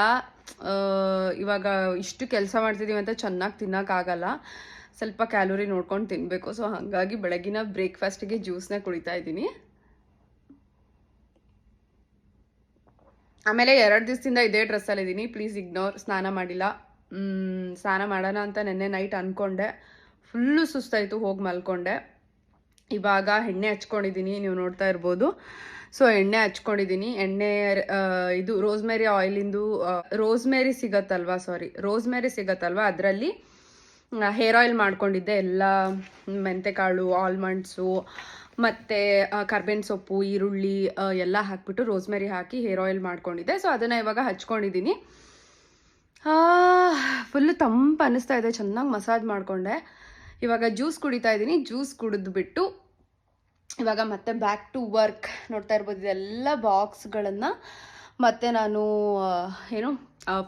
ಇವಾಗ ಇಷ್ಟು ಕೆಲಸ ಮಾಡ್ತಿದ್ದೀವಿ ಅಂತ ಚೆನ್ನಾಗಿ ತಿನ್ನೋಕ್ಕಾಗಲ್ಲ ಸ್ವಲ್ಪ ಕ್ಯಾಲೋರಿ ನೋಡ್ಕೊಂಡು ತಿನ್ನಬೇಕು ಸೊ ಹಾಗಾಗಿ ಬೆಳಗಿನ ಬ್ರೇಕ್ಫಾಸ್ಟಿಗೆ ಜ್ಯೂಸ್ನ ಕುಡಿತಾ ಇದ್ದೀನಿ. ಆಮೇಲೆ ಎರಡು ದಿವಸದಿಂದ ಇದೇ ಡ್ರೆಸ್ಸಲ್ಲಿ ಇದ್ದೀನಿ. ಪ್ಲೀಸ್ ಇಗ್ನೋರ್ ಸ್ನಾನ ಮಾಡಿಲ್ಲ. ಸ್ನಾನ ಮಾಡೋಣ ಅಂತ ನೆನ್ನೆ ನೈಟ್ ಅಂದ್ಕೊಂಡೆ ಫುಲ್ಲು ಸುಸ್ತಾಯಿತು, ಹೋಗಿ ಮಲ್ಕೊಂಡೆ. ಇವಾಗ ಎಣ್ಣೆ ಹಚ್ಕೊಂಡಿದ್ದೀನಿ. ನೀವು ನೋಡ್ತಾ ಇರ್ಬೋದು. ಸೊ ಎಣ್ಣೆ ಹಚ್ಕೊಂಡಿದ್ದೀನಿ ಎಣ್ಣೆ ಇದು ರೋಸ್ಮೇರಿ ಆಯಿಲಿಂದು ರೋಸ್ಮೇರಿ ಸಿಗತ್ತಲ್ವಾ, ಸಾರಿ, ರೋಸ್ಮೇರಿ ಸಿಗತ್ತಲ್ವಾ? ಅದರಲ್ಲಿ ಹೇರ್ ಆಯಿಲ್ ಮಾಡ್ಕೊಂಡಿದ್ದೆ. ಎಲ್ಲ ಮೆಂತೆಕಾಳು, ಆಲ್ಮಂಡ್ಸು, ಮತ್ತು ಕರ್ಬೇವಿನ ಸೊಪ್ಪು, ಈರುಳ್ಳಿ ಎಲ್ಲ ಹಾಕ್ಬಿಟ್ಟು ರೋಸ್ಮೇರಿ ಹಾಕಿ ಹೇರ್ ಆಯಿಲ್ ಮಾಡ್ಕೊಂಡಿದ್ದೆ. ಸೊ ಅದನ್ನು ಇವಾಗ ಹಚ್ಕೊಂಡಿದ್ದೀನಿ ಫುಲ್ಲು ತಂಪು ಅನ್ನಿಸ್ತಾ ಇದೆ. ಚೆನ್ನಾಗಿ ಮಸಾಜ್ ಮಾಡಿಕೊಂಡೆ. ಇವಾಗ ಜ್ಯೂಸ್ ಕುಡಿತಾ ಇದ್ದೀನಿ ಜ್ಯೂಸ್ ಕುಡಿದ್ಬಿಟ್ಟು ಇವಾಗ ಮತ್ತೆ ಬ್ಯಾಕ್ ಟು ವರ್ಕ್ ನೋಡ್ತಾ ಇರ್ಬೋದು. ಇದೆಲ್ಲ ಬಾಕ್ಸ್ಗಳನ್ನು ಮತ್ತೆ ನಾನು ಏನು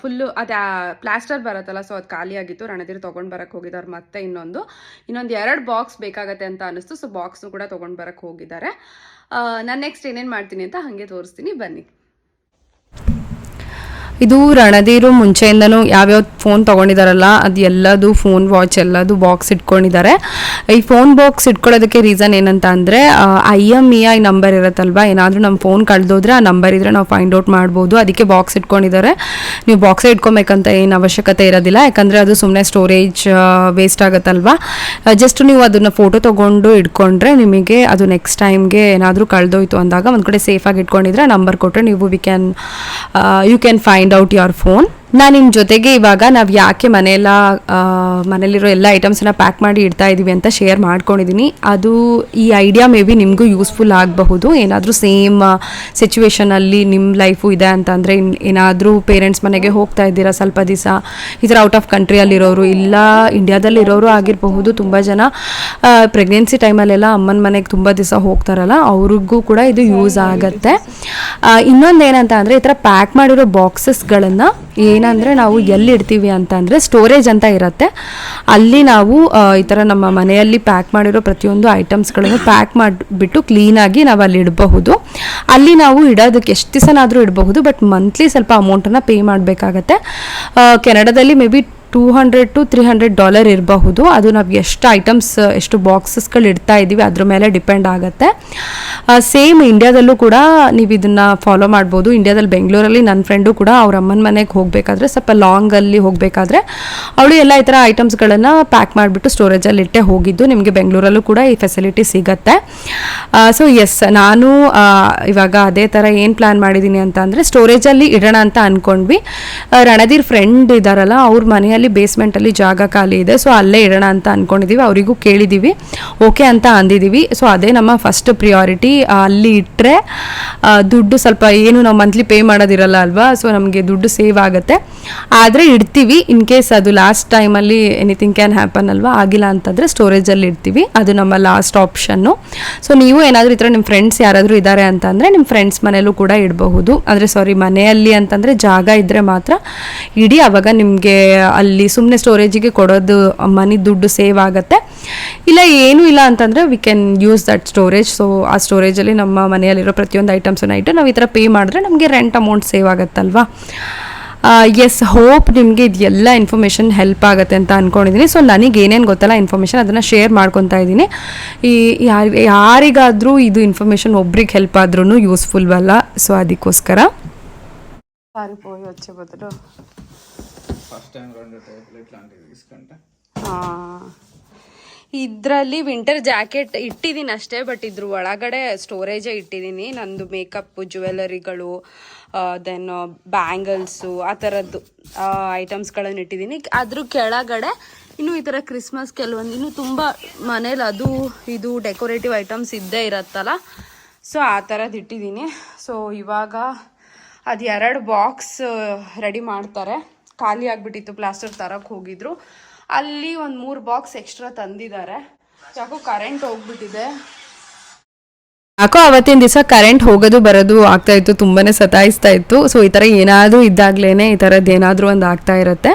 ಫುಲ್ಲು ಅದು ಪ್ಲಾಸ್ಟರ್ ಬರುತ್ತಲ್ಲ ಸೊ ಅದು ಖಾಲಿಯಾಗಿತ್ತು ರಣಧೀರ್ ತೊಗೊಂಡು ಬರಕ್ಕೆ ಹೋಗಿದ್ದಾರೆ ಮತ್ತೆ ಇನ್ನೊಂದು. ಇನ್ನೊಂದು ಎರಡು ಬಾಕ್ಸ್ ಬೇಕಾಗತ್ತೆ ಅಂತ ಅನ್ನಿಸ್ತು ಸೊ ಬಾಕ್ಸ್ನು ಕೂಡ ತೊಗೊಂಡು ಬರಕ್ಕೆ ಹೋಗಿದ್ದಾರೆ. ನಾನು ನೆಕ್ಸ್ಟ್ ಏನೇನು ಮಾಡ್ತೀನಿ ಅಂತ ಹಾಗೆ ತೋರಿಸ್ತೀನಿ. ಬನ್ನಿ. ಇದು ರಣಧೀರು ಮುಂಚೆಯಿಂದನೂ ಯಾವ್ಯಾವ ಫೋನ್ ತೊಗೊಂಡಿದಾರಲ್ಲ ಅದು ಎಲ್ಲದು ಫೋನ್ ವಾಚ್ ಎಲ್ಲದು ಬಾಕ್ಸ್ ಇಟ್ಕೊಂಡಿದ್ದಾರೆ ಈ ಫೋನ್ ಬಾಕ್ಸ್ ಇಟ್ಕೊಳ್ಳೋದಕ್ಕೆ ರೀಸನ್ ಏನಂತ ಅಂದರೆ I M E I number ಇರುತ್ತಲ್ವಾ? ಏನಾದರೂ ನಮ್ಮ ಫೋನ್ ಕಳೆದೋದ್ರೆ ಆ ನಂಬರ್ ಇದ್ದರೆ ನಾವು ಫೈಂಡ್ ಔಟ್ ಮಾಡ್ಬೋದು. ಅದಕ್ಕೆ ಬಾಕ್ಸ್ ಇಟ್ಕೊಂಡಿದ್ದಾರೆ ನೀವು ಬಾಕ್ಸೇ ಇಟ್ಕೊಬೇಕಂತ ಏನು ಅವಶ್ಯಕತೆ ಇರೋದಿಲ್ಲ. ಯಾಕಂದರೆ ಅದು ಸುಮ್ಮನೆ ಸ್ಟೋರೇಜ್ ವೇಸ್ಟ್ ಆಗುತ್ತಲ್ವ? ಜಸ್ಟ್ ನೀವು ಅದನ್ನು ಫೋಟೋ ತೊಗೊಂಡು ಇಟ್ಕೊಂಡ್ರೆ ನಿಮಗೆ ಅದು ನೆಕ್ಸ್ಟ್ ಟೈಮ್ಗೆ ಏನಾದರೂ ಕಳೆದೋಯ್ತು ಅಂದಾಗ ಒಂದು ಕಡೆ ಸೇಫಾಗಿ ಇಟ್ಕೊಂಡಿದ್ರೆ ನಂಬರ್ ಕೊಟ್ಟರೆ ನೀವು we can you can find out your phone ನಾನು ನಿಮ್ಮ ಜೊತೆಗೆ ಇವಾಗ ನಾವು ಯಾಕೆ ಮನೆಯೆಲ್ಲ ಮನೇಲಿರೋ ಎಲ್ಲ ಐಟಮ್ಸನ್ನ ಪ್ಯಾಕ್ ಮಾಡಿ ಇಡ್ತಾ ಇದ್ದೀವಿ ಅಂತ ಶೇರ್ ಮಾಡ್ಕೊಂಡಿದ್ದೀನಿ ಅದು ಈ ಐಡಿಯಾ ಮೇ ಬಿ ನಿಮಗೂ ಯೂಸ್ಫುಲ್ ಆಗಬಹುದು. ಏನಾದರೂ ಸೇಮ್ ಸಿಚುವೇಷನಲ್ಲಿ ನಿಮ್ಮ ಲೈಫು ಇದೆ ಅಂತಂದರೆ ಏನಾದರೂ ಪೇರೆಂಟ್ಸ್ ಮನೆಗೆ ಹೋಗ್ತಾ ಇದ್ದೀರಾ ಸ್ವಲ್ಪ ದಿವಸ, ಈ ಥರ ಔಟ್ ಆಫ್ ಕಂಟ್ರಿಯಲ್ಲಿರೋರು ಇಲ್ಲ ಇಂಡಿಯಾದಲ್ಲಿರೋರು ಆಗಿರಬಹುದು ತುಂಬ ಜನ. ಪ್ರೆಗ್ನೆನ್ಸಿ ಟೈಮಲ್ಲೆಲ್ಲ ಅಮ್ಮನ ಮನೆಗೆ ತುಂಬ ದಿವಸ ಹೋಗ್ತಾರಲ್ಲ, ಅವ್ರಿಗೂ ಕೂಡ ಇದು ಯೂಸ್ ಆಗುತ್ತೆ. ಇನ್ನೊಂದು ಏನಂತ ಅಂದರೆ ಈ ಥರ ಪ್ಯಾಕ್ ಮಾಡಿರೋ ಬಾಕ್ಸಸ್ಗಳನ್ನು ಏನಂದರೆ ನಾವು ಎಲ್ಲಿ ಇಡ್ತೀವಿ ಅಂತ ಅಂದರೆ ಸ್ಟೋರೇಜ್ ಅಂತ ಇರುತ್ತೆ. ಅಲ್ಲಿ ನಾವು ಈ ಥರ ನಮ್ಮ ಮನೆಯಲ್ಲಿ ಪ್ಯಾಕ್ ಮಾಡಿರೋ ಪ್ರತಿಯೊಂದು ಐಟಮ್ಸ್ಗಳನ್ನು ಪ್ಯಾಕ್ ಮಾಡಿಬಿಟ್ಟು ಕ್ಲೀನಾಗಿ ನಾವು ಅಲ್ಲಿ ಇಡಬಹುದು. ಅಲ್ಲಿ ನಾವು ಇಡೋದಕ್ಕೆ ಎಷ್ಟು ದಿವಸನಾದರೂ ಇಡಬಹುದು ಬಟ್ ಮಂತ್ಲಿ ಸ್ವಲ್ಪ ಅಮೌಂಟನ್ನು ಪೇ ಮಾಡಬೇಕಾಗತ್ತೆ. ಕೆನಡಾದಲ್ಲಿ maybe two hundred to three hundred dollar ಇರಬಹುದು. ಅದು ನಾವು ಎಷ್ಟು ಐಟಮ್ಸ್ ಎಷ್ಟು ಬಾಕ್ಸಸ್ಗಳು ಇಡ್ತಾ ಇದ್ದೀವಿ ಅದ್ರ ಮೇಲೆ ಡಿಪೆಂಡ್ ಆಗುತ್ತೆ. ಸೇಮ್ ಇಂಡಿಯಾದಲ್ಲೂ ಕೂಡ ನೀವು ಇದನ್ನು ಫಾಲೋ ಮಾಡ್ಬೋದು. ಇಂಡ್ಯಾದಲ್ಲಿ ಬೆಂಗಳೂರಲ್ಲಿ ನನ್ನ ಫ್ರೆಂಡು ಕೂಡ ಅವ್ರ ಅಮ್ಮನ ಮನೆಗೆ ಹೋಗಬೇಕಾದ್ರೆ, ಸ್ವಲ್ಪ ಲಾಂಗಲ್ಲಿ ಹೋಗಬೇಕಾದ್ರೆ, ಅವಳು ಎಲ್ಲ ಈ ಥರ ಐಟಮ್ಸ್ಗಳನ್ನು ಪ್ಯಾಕ್ ಮಾಡಿಬಿಟ್ಟು ಸ್ಟೋರೇಜಲ್ಲಿ ಇಟ್ಟೆ ಹೋಗಿದ್ದು. ನಿಮಗೆ ಬೆಂಗಳೂರಲ್ಲೂ ಕೂಡ ಈ ಫೆಸಿಲಿಟಿ ಸಿಗತ್ತೆ. ಸೊ ಎಸ್ ನಾನು ಇವಾಗ ಅದೇ ಥರ ಏನು ಪ್ಲ್ಯಾನ್ ಮಾಡಿದ್ದೀನಿ ಅಂತ ಅಂದರೆ ಸ್ಟೋರೇಜಲ್ಲಿ ಇಡೋಣ ಅಂತ ಅಂದ್ಕೊಂಡ್ವಿ ರಣಧೀರ್ ಫ್ರೆಂಡ್ ಇದ್ದಾರಲ್ಲ ಅವ್ರ ಮನೆಯಲ್ಲಿ ಬೇಸ್ಮೆಂಟಲ್ಲಿ ಜಾಗ ಖಾಲಿ ಇದೆ ಸೊ ಅಲ್ಲೇ ಇಡೋಣ ಅಂತ ಅಂದ್ಕೊಂಡಿದ್ದೀವಿ ಅವರಿಗೂ ಕೇಳಿದ್ದೀವಿ ಓಕೆ ಅಂತ ಅಂದಿದ್ದೀವಿ ಸೊ ಅದೇ ನಮ್ಮ ಫಸ್ಟ್ ಪ್ರಿಯಾರಿಟಿ ಅಲ್ಲಿ ಇಟ್ಟರೆ ದುಡ್ಡು ಸ್ವಲ್ಪ ಏನು ನಾವು ಮಂತ್ಲಿ ಪೇ ಮಾಡೋದಿರಲ್ಲ ಅಲ್ವಾ ಸೊ ನಮಗೆ ದುಡ್ಡು ಸೇವ್ ಆಗುತ್ತೆ. ಆದರೆ ಇಡ್ತೀವಿ ಇನ್ ಕೇಸ್ ಅದು ಲಾಸ್ಟ್ ಟೈಮಲ್ಲಿ ಎನಿಥಿಂಗ್ ಕ್ಯಾನ್ ಹ್ಯಾಪನ್ ಅಲ್ವಾ, ಆಗಿಲ್ಲ ಅಂತಂದರೆ ಸ್ಟೋರೇಜಲ್ಲಿ ಇಡ್ತೀವಿ, ಅದು ನಮ್ಮ ಲಾಸ್ಟ್ ಆಪ್ಷನ್ನು ಸೊ ನೀವು ಏನಾದರೂ ಈ ನಿಮ್ಮ ಫ್ರೆಂಡ್ಸ್ ಯಾರಾದರೂ ಇದ್ದಾರೆ ಅಂತಂದರೆ, ನಿಮ್ಮ ಫ್ರೆಂಡ್ಸ್ ಮನೆಯಲ್ಲೂ ಕೂಡ ಇಡಬಹುದು. ಅಂದರೆ ಸಾರಿ ಮನೆಯಲ್ಲಿ ಅಂತಂದರೆ ಜಾಗ ಇದ್ದರೆ ಮಾತ್ರ ಇಡಿ ಆವಾಗ ನಿಮಗೆ ಅಲ್ಲಿ ಸುಮ್ಮನೆ ಸ್ಟೋರೇಜಿಗೆ ಕೊಡೋದು, ಮನಿ ದುಡ್ಡು ಸೇವ್ ಆಗುತ್ತೆ. ಇಲ್ಲ, ಏನೂ ಇಲ್ಲ ಅಂತಂದರೆ we can use that storage so ಆ ಸ್ಟೋರೇಜಲ್ಲಿ ನಮ್ಮ ಮನೆಯಲ್ಲಿರೋ ಪ್ರತಿಯೊಂದು ಐಟಮ್ಸನ್ನು ಇಟ್ಟು ನಾವು ಈ ಥರ ಪೇ ಮಾಡಿದ್ರೆ ನಮಗೆ ರೆಂಟ್ ಅಮೌಂಟ್ ಸೇವ್ ಆಗುತ್ತಲ್ವಾ? ಎಸ್ ಹೋಪ್ ನಿಮಗೆ ಇದೆಲ್ಲ ಇನ್ಫಾರ್ಮೇಷನ್ ಹೆಲ್ಪ್ ಆಗುತ್ತೆ ಅಂತ ಅಂದ್ಕೊಂಡಿದ್ದೀನಿ ಸೊ ನನಗೆ ಏನೇನು ಗೊತ್ತಲ್ಲ ಇನ್ಫಾರ್ಮೇಷನ್ ಅದನ್ನು ಶೇರ್ ಮಾಡ್ಕೊತಾ ಇದ್ದೀನಿ ಈ, ಯಾರ್- ಯಾರಿಗಾದರೂ ಇದು ಇನ್ಫಾರ್ಮೇಷನ್ ಒಬ್ರಿಗೆ ಹೆಲ್ಪ್ ಆದ್ರೂ ಯೂಸ್ಫುಲ್ ಅಲ್ಲ. ಸೊ ಅದಕ್ಕೋಸ್ಕರ. పారిపోయి వచ్చే బదులు ఫస్ట్ టైం రెండు టైపులు ఇట్లాంటివి తీసుకుంటే ಇದರಲ್ಲಿ ವಿಂಟರ್ ಜಾಕೆಟ್ ಇಟ್ಟಿದ್ದೀನಿ ಅಷ್ಟೇ ಬಟ್ ಇದ್ರ ಒಳಗಡೆ ಸ್ಟೋರೇಜೇ ಇಟ್ಟಿದ್ದೀನಿ ನಂದು ಮೇಕಪ್ ಜ್ಯುವೆಲರಿಗಳು ದೆನ್ ಬ್ಯಾಂಗಲ್ಸು ಆ ಥರದ್ದು ಐಟಮ್ಸ್ಗಳನ್ನು ಇಟ್ಟಿದ್ದೀನಿ ಅದ್ರ ಕೆಳಗಡೆ ಇನ್ನು ಈ ಥರ ಕ್ರಿಸ್ಮಸ್ ಕೆಲವೊಂದು ಇನ್ನು ತುಂಬ ಮನೇಲಿ ಅದು ಇದು ಡೆಕೋರೇಟಿವ್ ಐಟಮ್ಸ್ ಇದ್ದೇ ಇರತ್ತಲ್ಲ ಸೊ ಆ ಥರದ್ದು ಇಟ್ಟಿದ್ದೀನಿ ಸೊ ಇವಾಗ ಅದು ಎರಡು ಬಾಕ್ಸ್ ರೆಡಿ ಮಾಡ್ತಾರೆ ಖಾಲಿ ಆಗಿಬಿಟ್ಟಿತ್ತು ಪ್ಲಾಸ್ಟರ್ ತರಕ್ಕೆ ಹೋಗಿದ್ರು. ಅಲ್ಲಿ ಒಂದು ಮೂರು ಬಾಕ್ಸ್ ಎಕ್ಸ್ಟ್ರಾ ತಂದಿದ್ದಾರೆ. ಯಾಕೋ ಕರೆಂಟ್ ಹೋಗ್ಬಿಟ್ಟಿದೆ. ಯಾಕೋ ಅವತ್ತಿನ ದಿವಸ ಕರೆಂಟ್ ಹೋಗೋದು ಬರೋದು ಆಗ್ತಾ ಇತ್ತು, ತುಂಬಾನೇ ಸತಾಯಿಸ್ತಾ ಇತ್ತು. ಸೊ ಈ ಥರ ಏನಾದರೂ ಇದ್ದಾಗಲೇ ಈ ಥರದ್ದು ಏನಾದರೂ ಒಂದು ಆಗ್ತಾ ಇರುತ್ತೆ.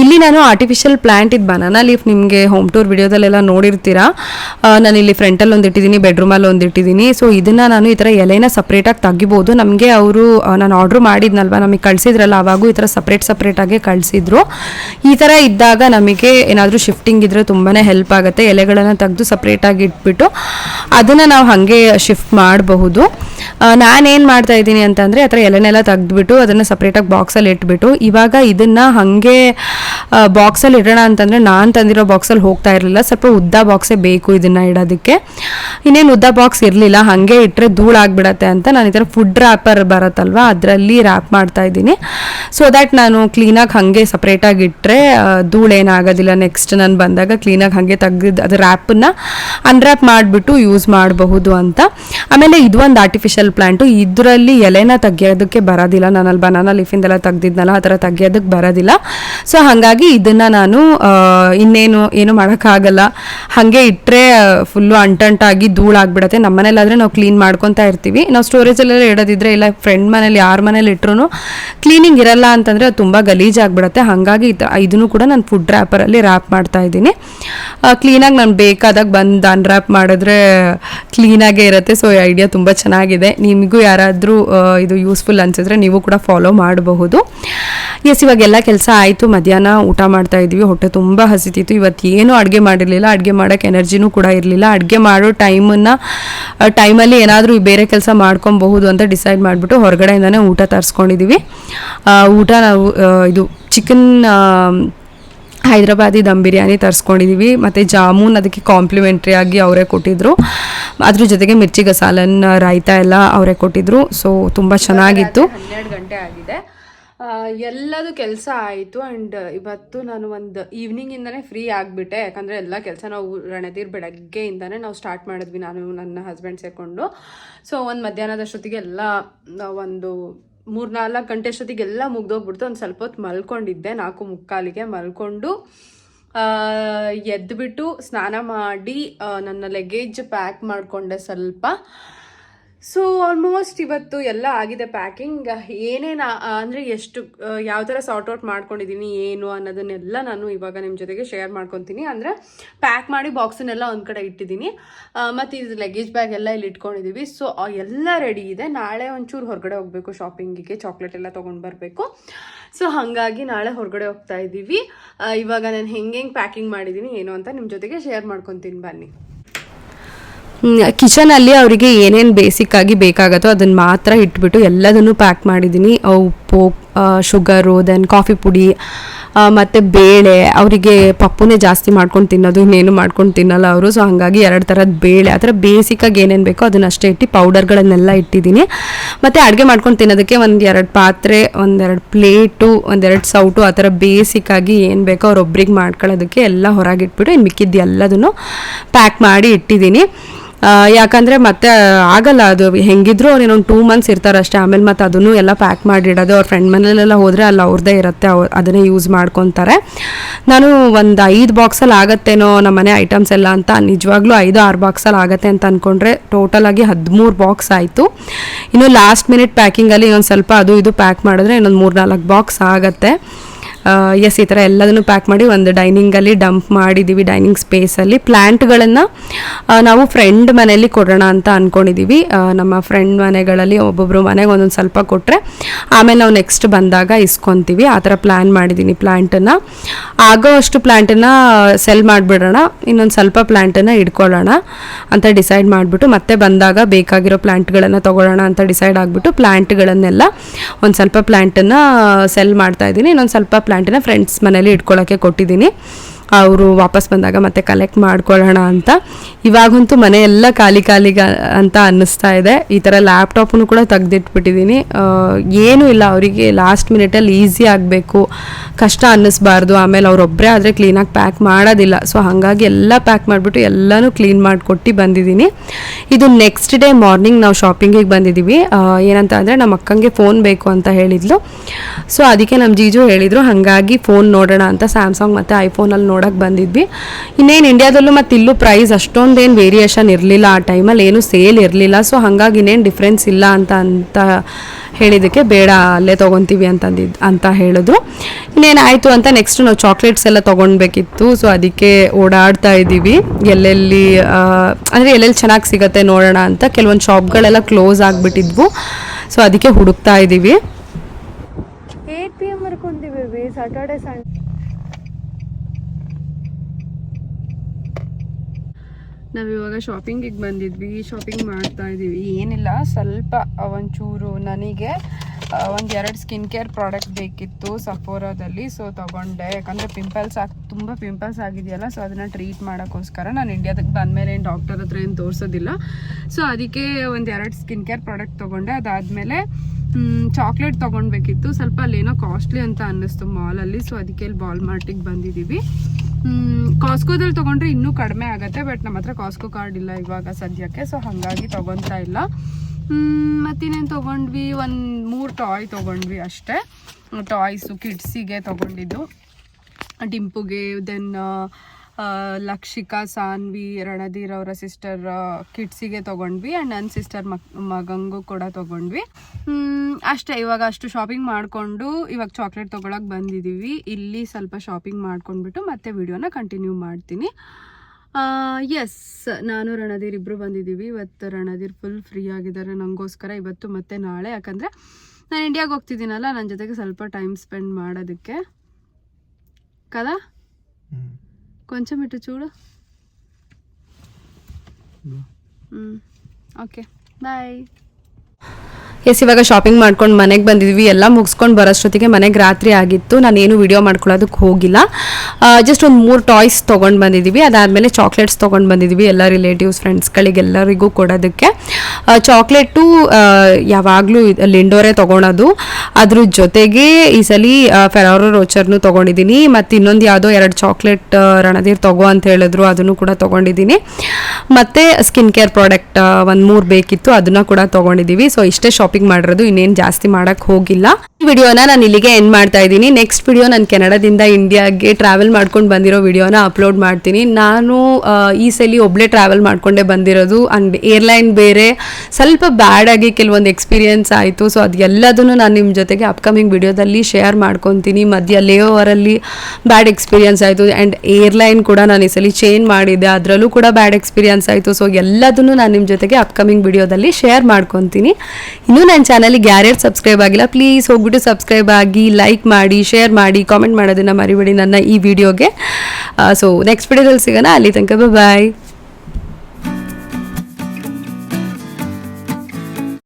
ಇಲ್ಲಿ ನಾನು ಆರ್ಟಿಫಿಷಿಯಲ್ ಪ್ಲಾಂಟ್ ಇದು ಬನಾನಾ ಲೀಫ್ ನಿಮಗೆ ಹೋಮ್ ಟೂರ್ ವಿಡಿಯೋದಲ್ಲೆಲ್ಲ ನೋಡಿರ್ತೀರಾ? ನಾನು ಇಲ್ಲಿ ಫ್ರಂಟಲ್ಲಿ ಒಂದು ಇಟ್ಟಿದ್ದೀನಿ ಬೆಡ್ರೂಮಲ್ಲಿ ಒಂದು ಇಟ್ಟಿದ್ದೀನಿ ಸೊ ಇದನ್ನು ನಾನು ಈ ಥರ ಎಲೆನ ಸಪ್ರೇಟಾಗಿ ತೆಗಿಬೋದು. ನಮಗೆ ಅವರು ನಾನು ಆರ್ಡ್ರ್ ಮಾಡಿದ್ನಲ್ವ, ನಮಗೆ ಕಳಿಸಿದ್ರಲ್ಲ ಆವಾಗೂ ಈ ಥರ ಸಪ್ರೇಟ್ ಸಪ್ರೇಟಾಗಿ ಕಳಿಸಿದ್ರು. ಈ ಥರ ಇದ್ದಾಗ ನಮಗೆ ಏನಾದರೂ ಶಿಫ್ಟಿಂಗ್ ಇದ್ದರೆ ತುಂಬಾ ಹೆಲ್ಪ್ ಆಗುತ್ತೆ. ಎಲೆಗಳನ್ನು ತೆಗೆದು ಸಪ್ರೇಟಾಗಿ ಇಟ್ಬಿಟ್ಟು, ಅದನ್ನು ನಾವು ಹಾಗೆ ಶಿಫ್ಟ್ ಮಾಡಬಹುದು. ನಾನೇನು ಮಾಡ್ತಾ ಇದ್ದೀನಿ ಅಂತಂದರೆ ಆ ಥರ ಎಲೆನೆಲ್ಲ ತೆಗೆದ್ಬಿಟ್ಟು ಅದನ್ನು ಸಪ್ರೇಟಾಗಿ ಬಾಕ್ಸಲ್ಲಿ ಇಟ್ಬಿಟ್ಟು, ಇವಾಗ ಇದನ್ನು ಹಾಗೆ ಬಾಕ್ಸಲ್ಲಿ ಇಡೋಣ ಅಂತಂದರೆ ನಾನು ತಂದಿರೋ ಬಾಕ್ಸಲ್ಲಿ ಹೋಗ್ತಾ ಇರಲಿಲ್ಲ. ಸ್ವಲ್ಪ ಉದ್ದ ಬಾಕ್ಸೇ ಬೇಕು ಇದನ್ನು ಇಡೋದಕ್ಕೆ. ಇನ್ನೇನು ಉದ್ದ ಬಾಕ್ಸ್ ಇರಲಿಲ್ಲ, ಹಾಗೆ ಇಟ್ಟರೆ ಧೂಳಾಗ್ಬಿಡತ್ತೆ ಅಂತ ನಾನು ಈ ಥರ ಫುಡ್ ರ್ಯಾಪರ್ ಬರುತ್ತಲ್ವ, ಅದರಲ್ಲಿ ರ್ಯಾಪ್ ಮಾಡ್ತಾ ಇದ್ದೀನಿ. ಸೊ ದ್ಯಾಟ್ ನಾನು ಕ್ಲೀನಾಗಿ ಹಾಗೆ ಸಪ್ರೇಟಾಗಿ ಇಟ್ಟರೆ ಧೂಳೇನಾಗೋದಿಲ್ಲ ನೆಕ್ಸ್ಟ್ ನಾನು ಬಂದಾಗ ಕ್ಲೀನಾಗಿ ಹಾಗೆ ತೆಗೆದು, ಅದು ರ್ಯಾಪನ್ನು ಅನ್ರ್ಯಾಪ್ ಮಾಡಿಬಿಟ್ಟು ಯೂಸ್ ಮಾಡಬಹುದು ಅಂತ. ಆಮೇಲೆ ಇದು ಒಂದು ಆರ್ಟಿಫಿಷಿಯಲ್ ಪ್ಲಾಂಟು ಇದರಲ್ಲಿ ಎಲೆನ ತೆಗೆಯೋದಕ್ಕೆ ಬರೋದಿಲ್ಲ. ನಾನಲ್ಲಿ ಬನಾನಾ ಲೀಫಿಂದೆಲ್ಲ ತೆಗ್ದಿದ್ನಲ್ಲ, ಆ ಥರ ತೆಗಿಯೋದಕ್ಕೆ ಬರೋದಿಲ್ಲ. ಸೊ ಹಾಗಾಗಿ ಇದನ್ನು ನಾನು ಇನ್ನೇನು, ಏನು ಮಾಡೋಕ್ಕಾಗಲ್ಲ. ಹಾಗೆ ಇಟ್ಟರೆ ಫುಲ್ಲು ಅಂಟಂಟಾಗಿ ಧೂಳಾಗ್ಬಿಡತ್ತೆ ನಮ್ಮ ಮನೇಲಾದರೆ ನಾವು ಕ್ಲೀನ್ ಮಾಡ್ಕೊತಾ ಇರ್ತೀವಿ. ನಾವು ಸ್ಟೋರೇಜಲ್ಲೆಲ್ಲ ಇಡೋದಿದ್ರೆ, ಇಲ್ಲ ಫ್ರೆಂಡ್ ಮನೇಲಿ, ಯಾರ ಮನೇಲಿ ಇಟ್ರೂ ಕ್ಲೀನಿಂಗ್ ಇರಲ್ಲ ಅಂತಂದರೆ ಅದು ತುಂಬ ಗಲೀಜಾಗ್ಬಿಡತ್ತೆ ಹಾಗಾಗಿ ಇದ್- ಇದನ್ನು ಕೂಡ ನಾನು ಫುಡ್ ರ್ಯಾಪರಲ್ಲಿ ರ್ಯಾಪ್ ಮಾಡ್ತಾ ಇದ್ದೀನಿ. ಕ್ಲೀನಾಗಿ ನಾನು ಬೇಕಾದಾಗ ಬಂದು ಅನ್ರ್ಯಾಪ್ ಮಾಡಿದ್ರೆ ಕ್ಲೀನಾಗೇ ಇರುತ್ತೆ. ಸೊ ಈ ಐಡಿಯಾ ತುಂಬ ಚೆನ್ನಾಗಿದೆ. ನಿಮಗೂ ಯಾರಾದರೂ ಇದು ಯೂಸ್ಫುಲ್ ಅನಿಸಿದ್ರೆ ನೀವು ಕೂಡ ಫಾಲೋ ಮಾಡಬಹುದು. ಎಸ್ ಇವಾಗೆಲ್ಲ ಕೆಲಸ ಆಯಿತು. ಮಧ್ಯಾಹ್ನ ಊಟ ಮಾಡ್ತಾ ಇದ್ವಿ. ಹೊಟ್ಟೆ ತುಂಬ ಹಸಿತಿತ್ತು. ಇವತ್ತು ಏನೂ ಅಡುಗೆ ಮಾಡಿರಲಿಲ್ಲ. ಅಡುಗೆ ಮಾಡೋಕ್ಕೆ ಎನರ್ಜಿನೂ ಕೂಡ ಇರಲಿಲ್ಲ. ಅಡುಗೆ ಮಾಡೋ ಟೈಮನ್ನು ಟೈಮಲ್ಲಿ ಏನಾದರೂ ಬೇರೆ ಕೆಲಸ ಮಾಡ್ಕೊಬಹುದು ಅಂತ ಡಿಸೈಡ್ ಮಾಡಿಬಿಟ್ಟು ಹೊರಗಡೆಯಿಂದನೇ ಊಟ ತರಿಸ್ಕೊಂಡಿದ್ದೀವಿ ಊಟ ನಾವು ಇದು ಚಿಕನ್ ಹೈದ್ರಾಬಾದಿ ದಮ್ ಬಿರಿಯಾನಿ ತರಿಸ್ಕೊಂಡಿದ್ದೀವಿ ಮತ್ತು ಜಾಮೂನ್ ಅದಕ್ಕೆ ಕಾಂಪ್ಲಿಮೆಂಟ್ರಿ ಆಗಿ ಅವರೇ ಕೊಟ್ಟಿದ್ದರು ಅದ್ರ ಜೊತೆಗೆ ಮಿರ್ಚಿ ಗಸಾಲನ್ ರಾಯ್ತಾ ಎಲ್ಲ ಅವರೇ ಕೊಟ್ಟಿದ್ದರು ಸೊ ತುಂಬ ಚೆನ್ನಾಗಿತ್ತು. ಹನ್ನೆರಡು ಗಂಟೆ ಆಗಿದೆ. ಎಲ್ಲದು ಕೆಲಸ ಆಯಿತು ಆ್ಯಂಡ್ ಇವತ್ತು ನಾನು ಒಂದು ಈವ್ನಿಂಗಿಂದನೇ ಫ್ರೀ ಆಗಿಬಿಟ್ಟೆ. ಯಾಕಂದರೆ ಎಲ್ಲ ಕೆಲಸ ನಾವು ರಣದೀರ್ ಬೆಳಗ್ಗೆಯಿಂದನೇ ನಾವು ಸ್ಟಾರ್ಟ್ ಮಾಡಿದ್ವಿ ನಾನು ನನ್ನ ಹಸ್ಬೆಂಡ್ ಸೇರಿಕೊಂಡು. ಸೊ ಒಂದು ಮಧ್ಯಾಹ್ನದಷ್ಟೊತ್ತಿಗೆ ಎಲ್ಲ ಒಂದು ಮೂರ್ನಾಲ್ಕು ಗಂಟೆ ಅಷ್ಟೊತ್ತಿಗೆಲ್ಲ ಮುಗ್ದೋಗ್ಬಿಡ್ತು. ಒಂದು ಸ್ವಲ್ಪ ಹೊತ್ತು ಮಲ್ಕೊಂಡಿದ್ದೆ, ನಾಲ್ಕು ಮುಕ್ಕಾಲಿಗೆ ಮಲ್ಕೊಂಡು. ಎದ್ದುಬಿಟ್ಟು ಸ್ನಾನ ಮಾಡಿ ನನ್ನ ಲಗೇಜ್ ಪ್ಯಾಕ್ ಮಾಡಿಕೊಂಡೆ ಸ್ವಲ್ಪ. ಸೊ ಆಲ್ಮೋಸ್ಟ್ ಇವತ್ತು ಎಲ್ಲ ಆಗಿದೆ ಪ್ಯಾಕಿಂಗ್ ಏನೇನು ಅಂದರೆ ಎಷ್ಟು ಯಾವ ಥರ ಸಾರ್ಟ್ ಔಟ್ ಮಾಡ್ಕೊಂಡಿದ್ದೀನಿ ಏನು ಅನ್ನೋದನ್ನೆಲ್ಲ ನಾನು ಇವಾಗ ನಿಮ್ಮ ಜೊತೆಗೆ ಶೇರ್ ಮಾಡ್ಕೊತೀನಿ. ಅಂದರೆ ಪ್ಯಾಕ್ ಮಾಡಿ ಬಾಕ್ಸನ್ನೆಲ್ಲ ಒಂದು ಕಡೆ ಇಟ್ಟಿದ್ದೀನಿ ಮತ್ತು ಇದು ಲಗೇಜ್ ಬ್ಯಾಗ್ ಎಲ್ಲ ಇಲ್ಲಿ ಇಟ್ಕೊಂಡಿದ್ದೀವಿ ಸೊ ಎಲ್ಲ ರೆಡಿ ಇದೆ. ನಾಳೆ ಒಂಚೂರು ಹೊರಗಡೆ ಹೋಗಬೇಕು ಶಾಪಿಂಗಿಗೆ ಚಾಕ್ಲೇಟ್ ಎಲ್ಲ ತೊಗೊಂಡು ಬರಬೇಕು. ಸೊ ಹಾಗಾಗಿ ನಾಳೆ ಹೊರಗಡೆ ಹೋಗ್ತಾ ಇದ್ದೀವಿ ಇವಾಗ ನಾನು ಹೆಂಗೆ ಹೆಂಗೆ ಪ್ಯಾಕಿಂಗ್ ಮಾಡಿದ್ದೀನಿ ಏನು ಅಂತ ನಿಮ್ಮ ಜೊತೆಗೆ ಶೇರ್ ಮಾಡ್ಕೊತೀನಿ. ಬನ್ನಿ. ಕಿಚನಲ್ಲಿ ಅವರಿಗೆ ಏನೇನು ಬೇಸಿಕ್ ಆಗಿ ಬೇಕಾಗತ್ತೋ ಅದನ್ನು ಮಾತ್ರ ಇಟ್ಬಿಟ್ಟು ಎಲ್ಲದನ್ನು ಪ್ಯಾಕ್ ಮಾಡಿದ್ದೀನಿ. ಉಪ್ಪು ಶುಗರು ದೆನ್ ಕಾಫಿ ಪುಡಿ ಮತ್ತು ಬೇಳೆ. ಅವರಿಗೆ ಪಪ್ಪುನೇ ಜಾಸ್ತಿ ಮಾಡ್ಕೊಂಡು ತಿನ್ನೋದು, ಇನ್ನೇನು ಮಾಡ್ಕೊಂಡು ತಿನ್ನಲ್ಲ ಅವರು. ಸೊ ಹಾಗಾಗಿ ಎರಡು ಥರದ ಬೇಳೆ. ಆ ಥರ ಬೇಸಿಕ್ಕಾಗಿ ಏನೇನು ಬೇಕೋ ಅದನ್ನಷ್ಟೇ ಇಟ್ಟು ಪೌಡರ್ಗಳನ್ನೆಲ್ಲ ಇಟ್ಟಿದ್ದೀನಿ. ಮತ್ತು ಅಡುಗೆ ಮಾಡ್ಕೊಂಡು ತಿನ್ನೋದಕ್ಕೆ ಒಂದು ಎರಡು ಪಾತ್ರೆ ಒಂದೆರಡು ಪ್ಲೇಟು ಒಂದೆರಡು ಸೌಟು, ಆ ಥರ ಬೇಸಿಕ್ಕಾಗಿ ಏನು ಬೇಕೋ ಅವ್ರೊಬ್ರಿಗೆ ಮಾಡ್ಕೊಳ್ಳೋದಕ್ಕೆ ಎಲ್ಲ ಹೊರಗಿಟ್ಬಿಟ್ಟು ಇನ್ನು ಮಿಕ್ಕಿದ್ದು ಎಲ್ಲದನ್ನು ಪ್ಯಾಕ್ ಮಾಡಿ ಇಟ್ಟಿದ್ದೀನಿ. ಯಾಕಂದ್ರೆ ಮತ್ತೆ ಆಗಲ್ಲ ಅದು. ಹೆಂಗಿದ್ರು ಅವ್ರು ಇನ್ನೊಂದು ಟೂ ಮಂತ್ಸ್ ಇರ್ತಾರೆ ಅಷ್ಟೇ. ಆಮೇಲೆ ಮತ್ತೆ ಅದನ್ನು ಎಲ್ಲ ಪ್ಯಾಕ್ ಮಾಡಿಡೋದು. ಅವ್ರ ಫ್ರೆಂಡ್ ಮನೇಲೆಲ್ಲ ಹೋದರೆ ಅಲ್ಲಿ ಅವ್ರದ್ದೇ ಇರುತ್ತೆ. ಅವ್ರು ಅದನ್ನೇ ಯೂಸ್ ಮಾಡ್ಕೊತಾರೆ. ನಾನು ಒಂದು ಐದು ಬಾಕ್ಸಲ್ಲಿ ಆಗತ್ತೇನೋ ನಮ್ಮ ಮನೆ ಐಟಮ್ಸ್ ಎಲ್ಲ ಅಂತ. ನಿಜವಾಗ್ಲೂ ಐದು, ಆರು ಬಾಕ್ಸಲ್ಲಿ ಆಗತ್ತೆ ಅಂತ ಅಂದ್ಕೊಂಡ್ರೆ ಟೋಟಲಾಗಿ ಹದಿಮೂರು ಬಾಕ್ಸ್ ಆಯಿತು. ಇನ್ನು ಲಾಸ್ಟ್ ಮಿನಿಟ್ ಪ್ಯಾಕಿಂಗಲ್ಲಿ ಇನ್ನೊಂದು ಸ್ವಲ್ಪ ಅದು ಇದು ಪ್ಯಾಕ್ ಮಾಡಿದ್ರೆ ಇನ್ನೊಂದು ಮೂರು ನಾಲ್ಕು ಬಾಕ್ಸ್ ಆಗತ್ತೆ. ಎಸ್ ಈ ಥರ ಎಲ್ಲದನ್ನು ಪ್ಯಾಕ್ ಮಾಡಿ ಒಂದು ಡೈನಿಂಗಲ್ಲಿ ಡಂಪ್ ಮಾಡಿದ್ದೀವಿ ಡೈನಿಂಗ್ ಸ್ಪೇಸಲ್ಲಿ ಪ್ಲ್ಯಾಂಟ್ಗಳನ್ನು ನಾವು ಫ್ರೆಂಡ್ ಮನೆಯಲ್ಲಿ ಕೊಡೋಣ ಅಂತ ಅಂದ್ಕೊಂಡಿದ್ದೀವಿ ನಮ್ಮ ಫ್ರೆಂಡ್ ಮನೆಗಳಲ್ಲಿ ಒಬ್ಬೊಬ್ಬರು ಮನೆಗೆ ಒಂದೊಂದು ಸ್ವಲ್ಪ ಕೊಟ್ಟರೆ ಆಮೇಲೆ ನಾವು ನೆಕ್ಸ್ಟ್ ಬಂದಾಗ ಇಸ್ಕೊತೀವಿ. ಆ ಥರ ಪ್ಲ್ಯಾನ್ ಮಾಡಿದ್ದೀನಿ ಪ್ಲ್ಯಾಂಟನ್ನು ಆಗೋ ಅಷ್ಟು ಪ್ಲ್ಯಾಂಟನ್ನು ಸೆಲ್ ಮಾಡಿಬಿಡೋಣ, ಇನ್ನೊಂದು ಸ್ವಲ್ಪ ಪ್ಲ್ಯಾಂಟನ್ನು ಇಟ್ಕೊಳ್ಳೋಣ ಅಂತ ಡಿಸೈಡ್ ಮಾಡಿಬಿಟ್ಟು, ಮತ್ತೆ ಬಂದಾಗ ಬೇಕಾಗಿರೋ ಪ್ಲ್ಯಾಂಟ್ಗಳನ್ನು ತೊಗೊಳ್ಳೋಣ ಅಂತ ಡಿಸೈಡ್ ಆಗಿಬಿಟ್ಟು ಪ್ಲ್ಯಾಂಟ್ಗಳನ್ನೆಲ್ಲ ಒಂದು ಸ್ವಲ್ಪ ಪ್ಲ್ಯಾಂಟನ್ನು ಸೆಲ್ ಮಾಡ್ತಾ ಇದ್ದೀನಿ ಇನ್ನೊಂದು ಸ್ವಲ್ಪ ಪ್ಲ್ಯಾಂಟನ್ನ ಫ್ರೆಂಡ್ಸ್ ಮನೇಲಿ ಇಟ್ಕೊಳ್ಳೋಕ್ಕೆ ಕೊಟ್ಟಿದ್ದೀನಿ. ಅವರು ವಾಪಸ್ ಬಂದಾಗ ಮತ್ತೆ ಕಲೆಕ್ಟ್ ಮಾಡ್ಕೊಳ್ಳೋಣ ಅಂತ. ಇವಾಗಂತೂ ಮನೆ ಎಲ್ಲ ಖಾಲಿ ಖಾಲಿಗ ಅಂತ ಅನ್ನಿಸ್ತಾ ಇದೆ. ಈ ಥರ ಲ್ಯಾಪ್ಟಾಪನ್ನು ಕೂಡ ತೆಗ್ದಿಟ್ಬಿಟ್ಟಿದ್ದೀನಿ ಏನೂ ಇಲ್ಲ. ಅವರಿಗೆ ಲಾಸ್ಟ್ ಮಿನಿಟಲ್ಲಿ ಈಸಿ ಆಗಬೇಕು. ಕಷ್ಟ ಅನ್ನಿಸ್ಬಾರ್ದು. ಆಮೇಲೆ ಅವರೊಬ್ಬರೇ ಆದರೆ ಕ್ಲೀನಾಗಿ ಪ್ಯಾಕ್ ಮಾಡೋದಿಲ್ಲ. ಸೊ ಹಾಗಾಗಿ ಎಲ್ಲ ಪ್ಯಾಕ್ ಮಾಡಿಬಿಟ್ಟು ಎಲ್ಲನೂ ಕ್ಲೀನ್ ಮಾಡಿಕೊಟ್ಟು ಬಂದಿದ್ದೀನಿ ಇದು ನೆಕ್ಸ್ಟ್ ಡೇ ಮಾರ್ನಿಂಗ್ ನಾವು ಶಾಪಿಂಗಿಗೆ ಬಂದಿದ್ದೀವಿ ಏನಂತ ಅಂದರೆ ನಮ್ಮ ಅಕ್ಕಂಗೆ ಫೋನ್ ಬೇಕು ಅಂತ ಹೇಳಿದ್ಲು. ಸೊ ಅದಕ್ಕೆ ನಮ್ಮ ಜೀಜು ಹೇಳಿದರು, ಹಾಗಾಗಿ ಫೋನ್ ನೋಡೋಣ ಅಂತ. ಸ್ಯಾಮ್ಸಂಗ್ ಮತ್ತು ಐಫೋನಲ್ಲಿ ನೋಡೋಕೆ ಬಂದಿದ್ವಿ. ಇನ್ನೇನು ಇಂಡಿಯಾದಲ್ಲೂ ಮತ್ತು ಇಲ್ಲೂ ಪ್ರೈಸ್ ಅಷ್ಟೊಂದೇನು ವೇರಿಯೇಷನ್ ಇರಲಿಲ್ಲ. ಆ ಟೈಮಲ್ಲಿ ಏನು ಸೇಲ್ ಇರಲಿಲ್ಲ. ಸೊ ಹಾಗಾಗಿ ಇನ್ನೇನು ಡಿಫ್ರೆನ್ಸ್ ಇಲ್ಲ ಅಂತ ಅಂತ ಹೇಳಿದ್ದಕ್ಕೆ ಬೇಡ, ಅಲ್ಲೇ ತೊಗೊತೀವಿ ಅಂತಂದಿದ್ದು ಅಂತ ಹೇಳಿದ್ರು. ಇನ್ನೇನಾಯಿತು ಅಂತ ನೆಕ್ಸ್ಟ್ ನಾವು ಚಾಕ್ಲೇಟ್ಸ್ ಎಲ್ಲ ತೊಗೊಳ್ಬೇಕಿತ್ತು ಸೊ ಅದಕ್ಕೆ ಓಡಾಡ್ತಾ ಇದ್ದೀವಿ. ಎಲ್ಲೆಲ್ಲಿ ಅಂದರೆ ಎಲ್ಲೆಲ್ಲಿ ಚೆನ್ನಾಗಿ ಸಿಗತ್ತೆ ನೋಡೋಣ ಅಂತ ಕೆಲವೊಂದು ಶಾಪ್ಗಳೆಲ್ಲ ಕ್ಲೋಸ್ ಆಗಿಬಿಟ್ಟಿದ್ವು. ಸೊ ಅದಕ್ಕೆ ಹುಡುಕ್ತಾ ಇದ್ದೀವಿ. ಏಟ್ ಪಿ ಎಂ ವರೆಗೂ ಕುಂತೀವಿ ಸಾಟರ್ಡೆ ಸಂಡೇ ನಾವಿವಾಗ ಶಾಪಿಂಗಿಗೆ ಬಂದಿದ್ವಿ. ಶಾಪಿಂಗ್ ಮಾಡ್ತಾ ಇದ್ದೀವಿ ಏನಿಲ್ಲ, ಸ್ವಲ್ಪ ಒಂಚೂರು ನನಗೆ ಒಂದು ಎರಡು ಸ್ಕಿನ್ ಕೇರ್ ಪ್ರಾಡಕ್ಟ್ ಬೇಕಿತ್ತು ಸಫೋರಾದಲ್ಲಿ ಸೊ ತಗೊಂಡೆ. ಯಾಕಂದರೆ ಪಿಂಪಲ್ಸ್ ಆಗಿ, ತುಂಬ ಪಿಂಪಲ್ಸ್ ಆಗಿದೆಯಲ್ಲ ಸೊ ಅದನ್ನು ಟ್ರೀಟ್ ಮಾಡೋಕ್ಕೋಸ್ಕರ ನಾನು ಇಂಡಿಯಾದಕ್ಕೆ ಬಂದಮೇಲೆ ಏನು ಡಾಕ್ಟರ್ ಹತ್ರ ಏನು ತೋರಿಸೋದಿಲ್ಲ. ಸೊ ಅದಕ್ಕೆ ಒಂದು ಎರಡು ಸ್ಕಿನ್ ಕೇರ್ ಪ್ರಾಡಕ್ಟ್ ತೊಗೊಂಡೆ. ಅದಾದಮೇಲೆ ಚಾಕ್ಲೇಟ್ ತೊಗೊಳ್ಬೇಕಿತ್ತು ಸ್ವಲ್ಪ ಅಲ್ಲೇನೋ ಕಾಸ್ಟ್ಲಿ ಅಂತ ಅನ್ನಿಸ್ತು ಮಾಲಲ್ಲಿ ಸೊ ಅದಕ್ಕೆ ಇಲ್ಲಿ ಬಾಲ್ ಮಾರ್ಟಿಗೆ ಬಂದಿದ್ದೀವಿ ಕಾಸ್ಕೋದಲ್ಲಿ ತೊಗೊಂಡ್ರೆ ಇನ್ನೂ ಕಡಿಮೆ ಆಗುತ್ತೆ ಬಟ್ ನಮ್ಮ ಹತ್ರ ಕಾಸ್ಕೋ ಕಾರ್ಡ್ ಇಲ್ಲ ಇವಾಗ ಸದ್ಯಕ್ಕೆ ಸೊ ಹಾಗಾಗಿ ತೊಗೊತಾ ಇಲ್ಲ. ಮತ್ತಿನೇನು ಮತ್ತಿನ್ನೇನು ತೊಗೊಂಡ್ವಿ? ಒಂದು ಮೂರು ಟಾಯ್ ತೊಗೊಂಡ್ವಿ ಅಷ್ಟೇ. ಟಾಯ್ಸು ಕಿಡ್ಸಿಗೆ ತೊಗೊಂಡಿದ್ದು. ಡಿಂಪುಗೆ ದೆನ್ ಲಕ್ಷಿಕಾ, ಸಾನ್ವಿ, ರಣಧೀರ್ ಅವರ ಸಿಸ್ಟರ್ ಕಿಡ್ಸಿಗೆ ತೊಗೊಂಡ್ವಿ ಆ್ಯಂಡ್ ನನ್ನ ಸಿಸ್ಟರ್ ಮಕ್ ಮಗಂಗೂ ಕೂಡ ತೊಗೊಂಡ್ವಿ. ಅಷ್ಟೇ, ಇವಾಗ ಅಷ್ಟು ಶಾಪಿಂಗ್ ಮಾಡಿಕೊಂಡು ಇವಾಗ ಚಾಕ್ಲೇಟ್ ತೊಗೊಳಕ್ಕೆ ಬಂದಿದ್ದೀವಿ ಇಲ್ಲಿ ಸ್ವಲ್ಪ ಶಾಪಿಂಗ್ ಮಾಡ್ಕೊಂಡ್ಬಿಟ್ಟು ಮತ್ತೆ ವಿಡಿಯೋನ ಕಂಟಿನ್ಯೂ ಮಾಡ್ತೀನಿ. ಎಸ್ ನಾನು, ರಣಧೀರ್ ಇಬ್ಬರು ಬಂದಿದ್ದೀವಿ ಇವತ್ತು ರಣಧೀರ್ ಫುಲ್ ಫ್ರೀ ಆಗಿದ್ದಾರೆ. ನನಗೋಸ್ಕರ ಇವತ್ತು ಮತ್ತೆ ನಾಳೆ. ಯಾಕಂದರೆ ನಾನು ಇಂಡಿಯಾಗೆ ಹೋಗ್ತಿದ್ದೀನಲ್ಲ ನನ್ನ ಜೊತೆಗೆ ಸ್ವಲ್ಪ ಟೈಮ್ ಸ್ಪೆಂಡ್ ಮಾಡೋದಕ್ಕೆ. కదా కొంచెం ఇటు చూడు. ఓకే. బాయ్. ಎಸ್, ಇವಾಗ ಶಾಪಿಂಗ್ ಮಾಡ್ಕೊಂಡು ಮನೆಗೆ ಬಂದಿದ್ವಿ. ಎಲ್ಲ ಮುಗಿಸ್ಕೊಂಡು ಬರೋಷ್ಟೊತ್ತಿಗೆ ಮನೆಗೆ ರಾತ್ರಿ ಆಗಿತ್ತು. ನಾನೇನು ವಿಡಿಯೋ ಮಾಡ್ಕೊಳ್ಳೋದಕ್ಕೆ ಹೋಗಿಲ್ಲ. ಜಸ್ಟ್ ಒಂದು ಮೂರು ಟಾಯ್ಸ್ ತೊಗೊಂಡು ಬಂದಿದ್ದೀವಿ ಅದಾದಮೇಲೆ ಚಾಕ್ಲೇಟ್ಸ್ ತೊಗೊಂಡು ಬಂದಿದ್ದೀವಿ ಎಲ್ಲ ರಿಲೇಟಿವ್ಸ್ ಫ್ರೆಂಡ್ಸ್ಗಳಿಗೆಲ್ಲರಿಗೂ ಕೊಡೋದಕ್ಕೆ. ಚಾಕ್ಲೇಟು ಯಾವಾಗಲೂ ಲಿಂಡೋರೇ ತೊಗೊಳೋದು. ಅದ್ರ ಜೊತೆಗೆ ಈ ಸಲ ಫೆರಾರೋ ರೋಚರ್ನು ತೊಗೊಂಡಿದ್ದೀನಿ ಮತ್ತು ಇನ್ನೊಂದು ಯಾವುದೋ ಎರಡು ಚಾಕ್ಲೇಟ್ ರಣಧೀರ್ ತಗೋ ಅಂತ ಹೇಳಿದ್ರು. ಅದನ್ನು ಕೂಡ ತೊಗೊಂಡಿದ್ದೀನಿ ಮತ್ತು ಸ್ಕಿನ್ ಕೇರ್ ಪ್ರಾಡಕ್ಟ್ ಒಂದು ಮೂರು ಬೇಕಿತ್ತು. ಅದನ್ನು ಕೂಡ ತೊಗೊಂಡಿದ್ದೀವಿ ಸೊ ಇಷ್ಟೇ ಶಾಪಿಂಗ್ ಮಾಡಿರೋದು ಇನ್ನೇನು ಜಾಸ್ತಿ ಮಾಡಕ್ಕೆ ಹೋಗಿಲ್ಲ. ಈ ವಿಡಿಯೋನ ನಾನು ಇಲ್ಲಿಗೆ ಎಂಡ್ ಮಾಡ್ತಾ ಇದ್ದೀನಿ. ನೆಕ್ಸ್ಟ್ ವಿಡಿಯೋ ನಾನು ಕೆನಡಾದಿಂದ ಇಂಡಿಯಾಗೆ ಟ್ರಾವೆಲ್ ಮಾಡ್ಕೊಂಡು ಬಂದಿರೋ ವಿಡಿಯೋನ ಅಪ್ಲೋಡ್ ಮಾಡ್ತೀನಿ. ನಾನು ಈ ಸಲ ಒಬ್ಬಳೇ ಟ್ರಾವೆಲ್ ಮಾಡ್ಕೊಂಡೇ ಬಂದಿರೋದು. ಅಂಡ್ ಏರ್ಲೈನ್ ಬೇರೆ. ಸ್ವಲ್ಪ ಬ್ಯಾಡ್ ಆಗಿ ಕೆಲವೊಂದು ಎಕ್ಸ್ಪೀರಿಯೆನ್ಸ್ ಆಯಿತು. ಸೊ ಅದು ಎಲ್ಲದನ್ನು ನಾನು ನಿಮ್ಮ ಜೊತೆಗೆ ಅಪ್ಕಮಿಂಗ್ ವಿಡಿಯೋದಲ್ಲಿ ಶೇರ್ ಮಾಡ್ಕೊತೀನಿ. ಮಧ್ಯ ಲೇ ಓವರಲ್ಲಿ ಬ್ಯಾಡ್ ಎಕ್ಸ್ಪೀರಿಯೆನ್ಸ್ ಆಯಿತು. ಆ್ಯಂಡ್ ಏರ್ಲೈನ್ ಕೂಡ ನಾನು ಈ ಸಲ ಚೇಂಜ್ ಮಾಡಿದ್ದೆ. ಅದರಲ್ಲೂ ಕೂಡ ಬ್ಯಾಡ್ ಎಕ್ಸ್ಪೀರಿಯೆನ್ಸ್ ಆಯಿತು. ಸೊ ಎಲ್ಲದನ್ನು ನಾನು ನಿಮ್ಮ ಜೊತೆಗೆ ಅಪ್ಕಮಿಂಗ್ ವಿಡಿಯೋದಲ್ಲಿ ಶೇರ್ ಮಾಡ್ಕೊತೀನಿ. ಇನ್ನೂ ನನ್ನ ಚಾನಲ್ಗೆ ಯಾರ್ಯಾರು ಸಬ್ಸ್ಕ್ರೈಬ್ ಆಗಿಲ್ಲ ಪ್ಲೀಸ್ ಹೋಗ್ಬಿಟ್ಟು ಸಬ್ಸ್ಕ್ರೈಬ್ ಆಗಿ ಲೈಕ್ ಮಾಡಿ ಶೇರ್ ಮಾಡಿ ಕಾಮೆಂಟ್ ಮಾಡೋದನ್ನು ಮರಿಬೇಡಿ ನನ್ನ ಈ ವಿಡಿಯೋಗೆ ಸೊ ನೆಕ್ಸ್ಟ್ ವಿಡಿಯೋದಲ್ಲಿ ಸಿಗೋಣ. ಅಲ್ಲಿ ತನಕ ಬಾಯ್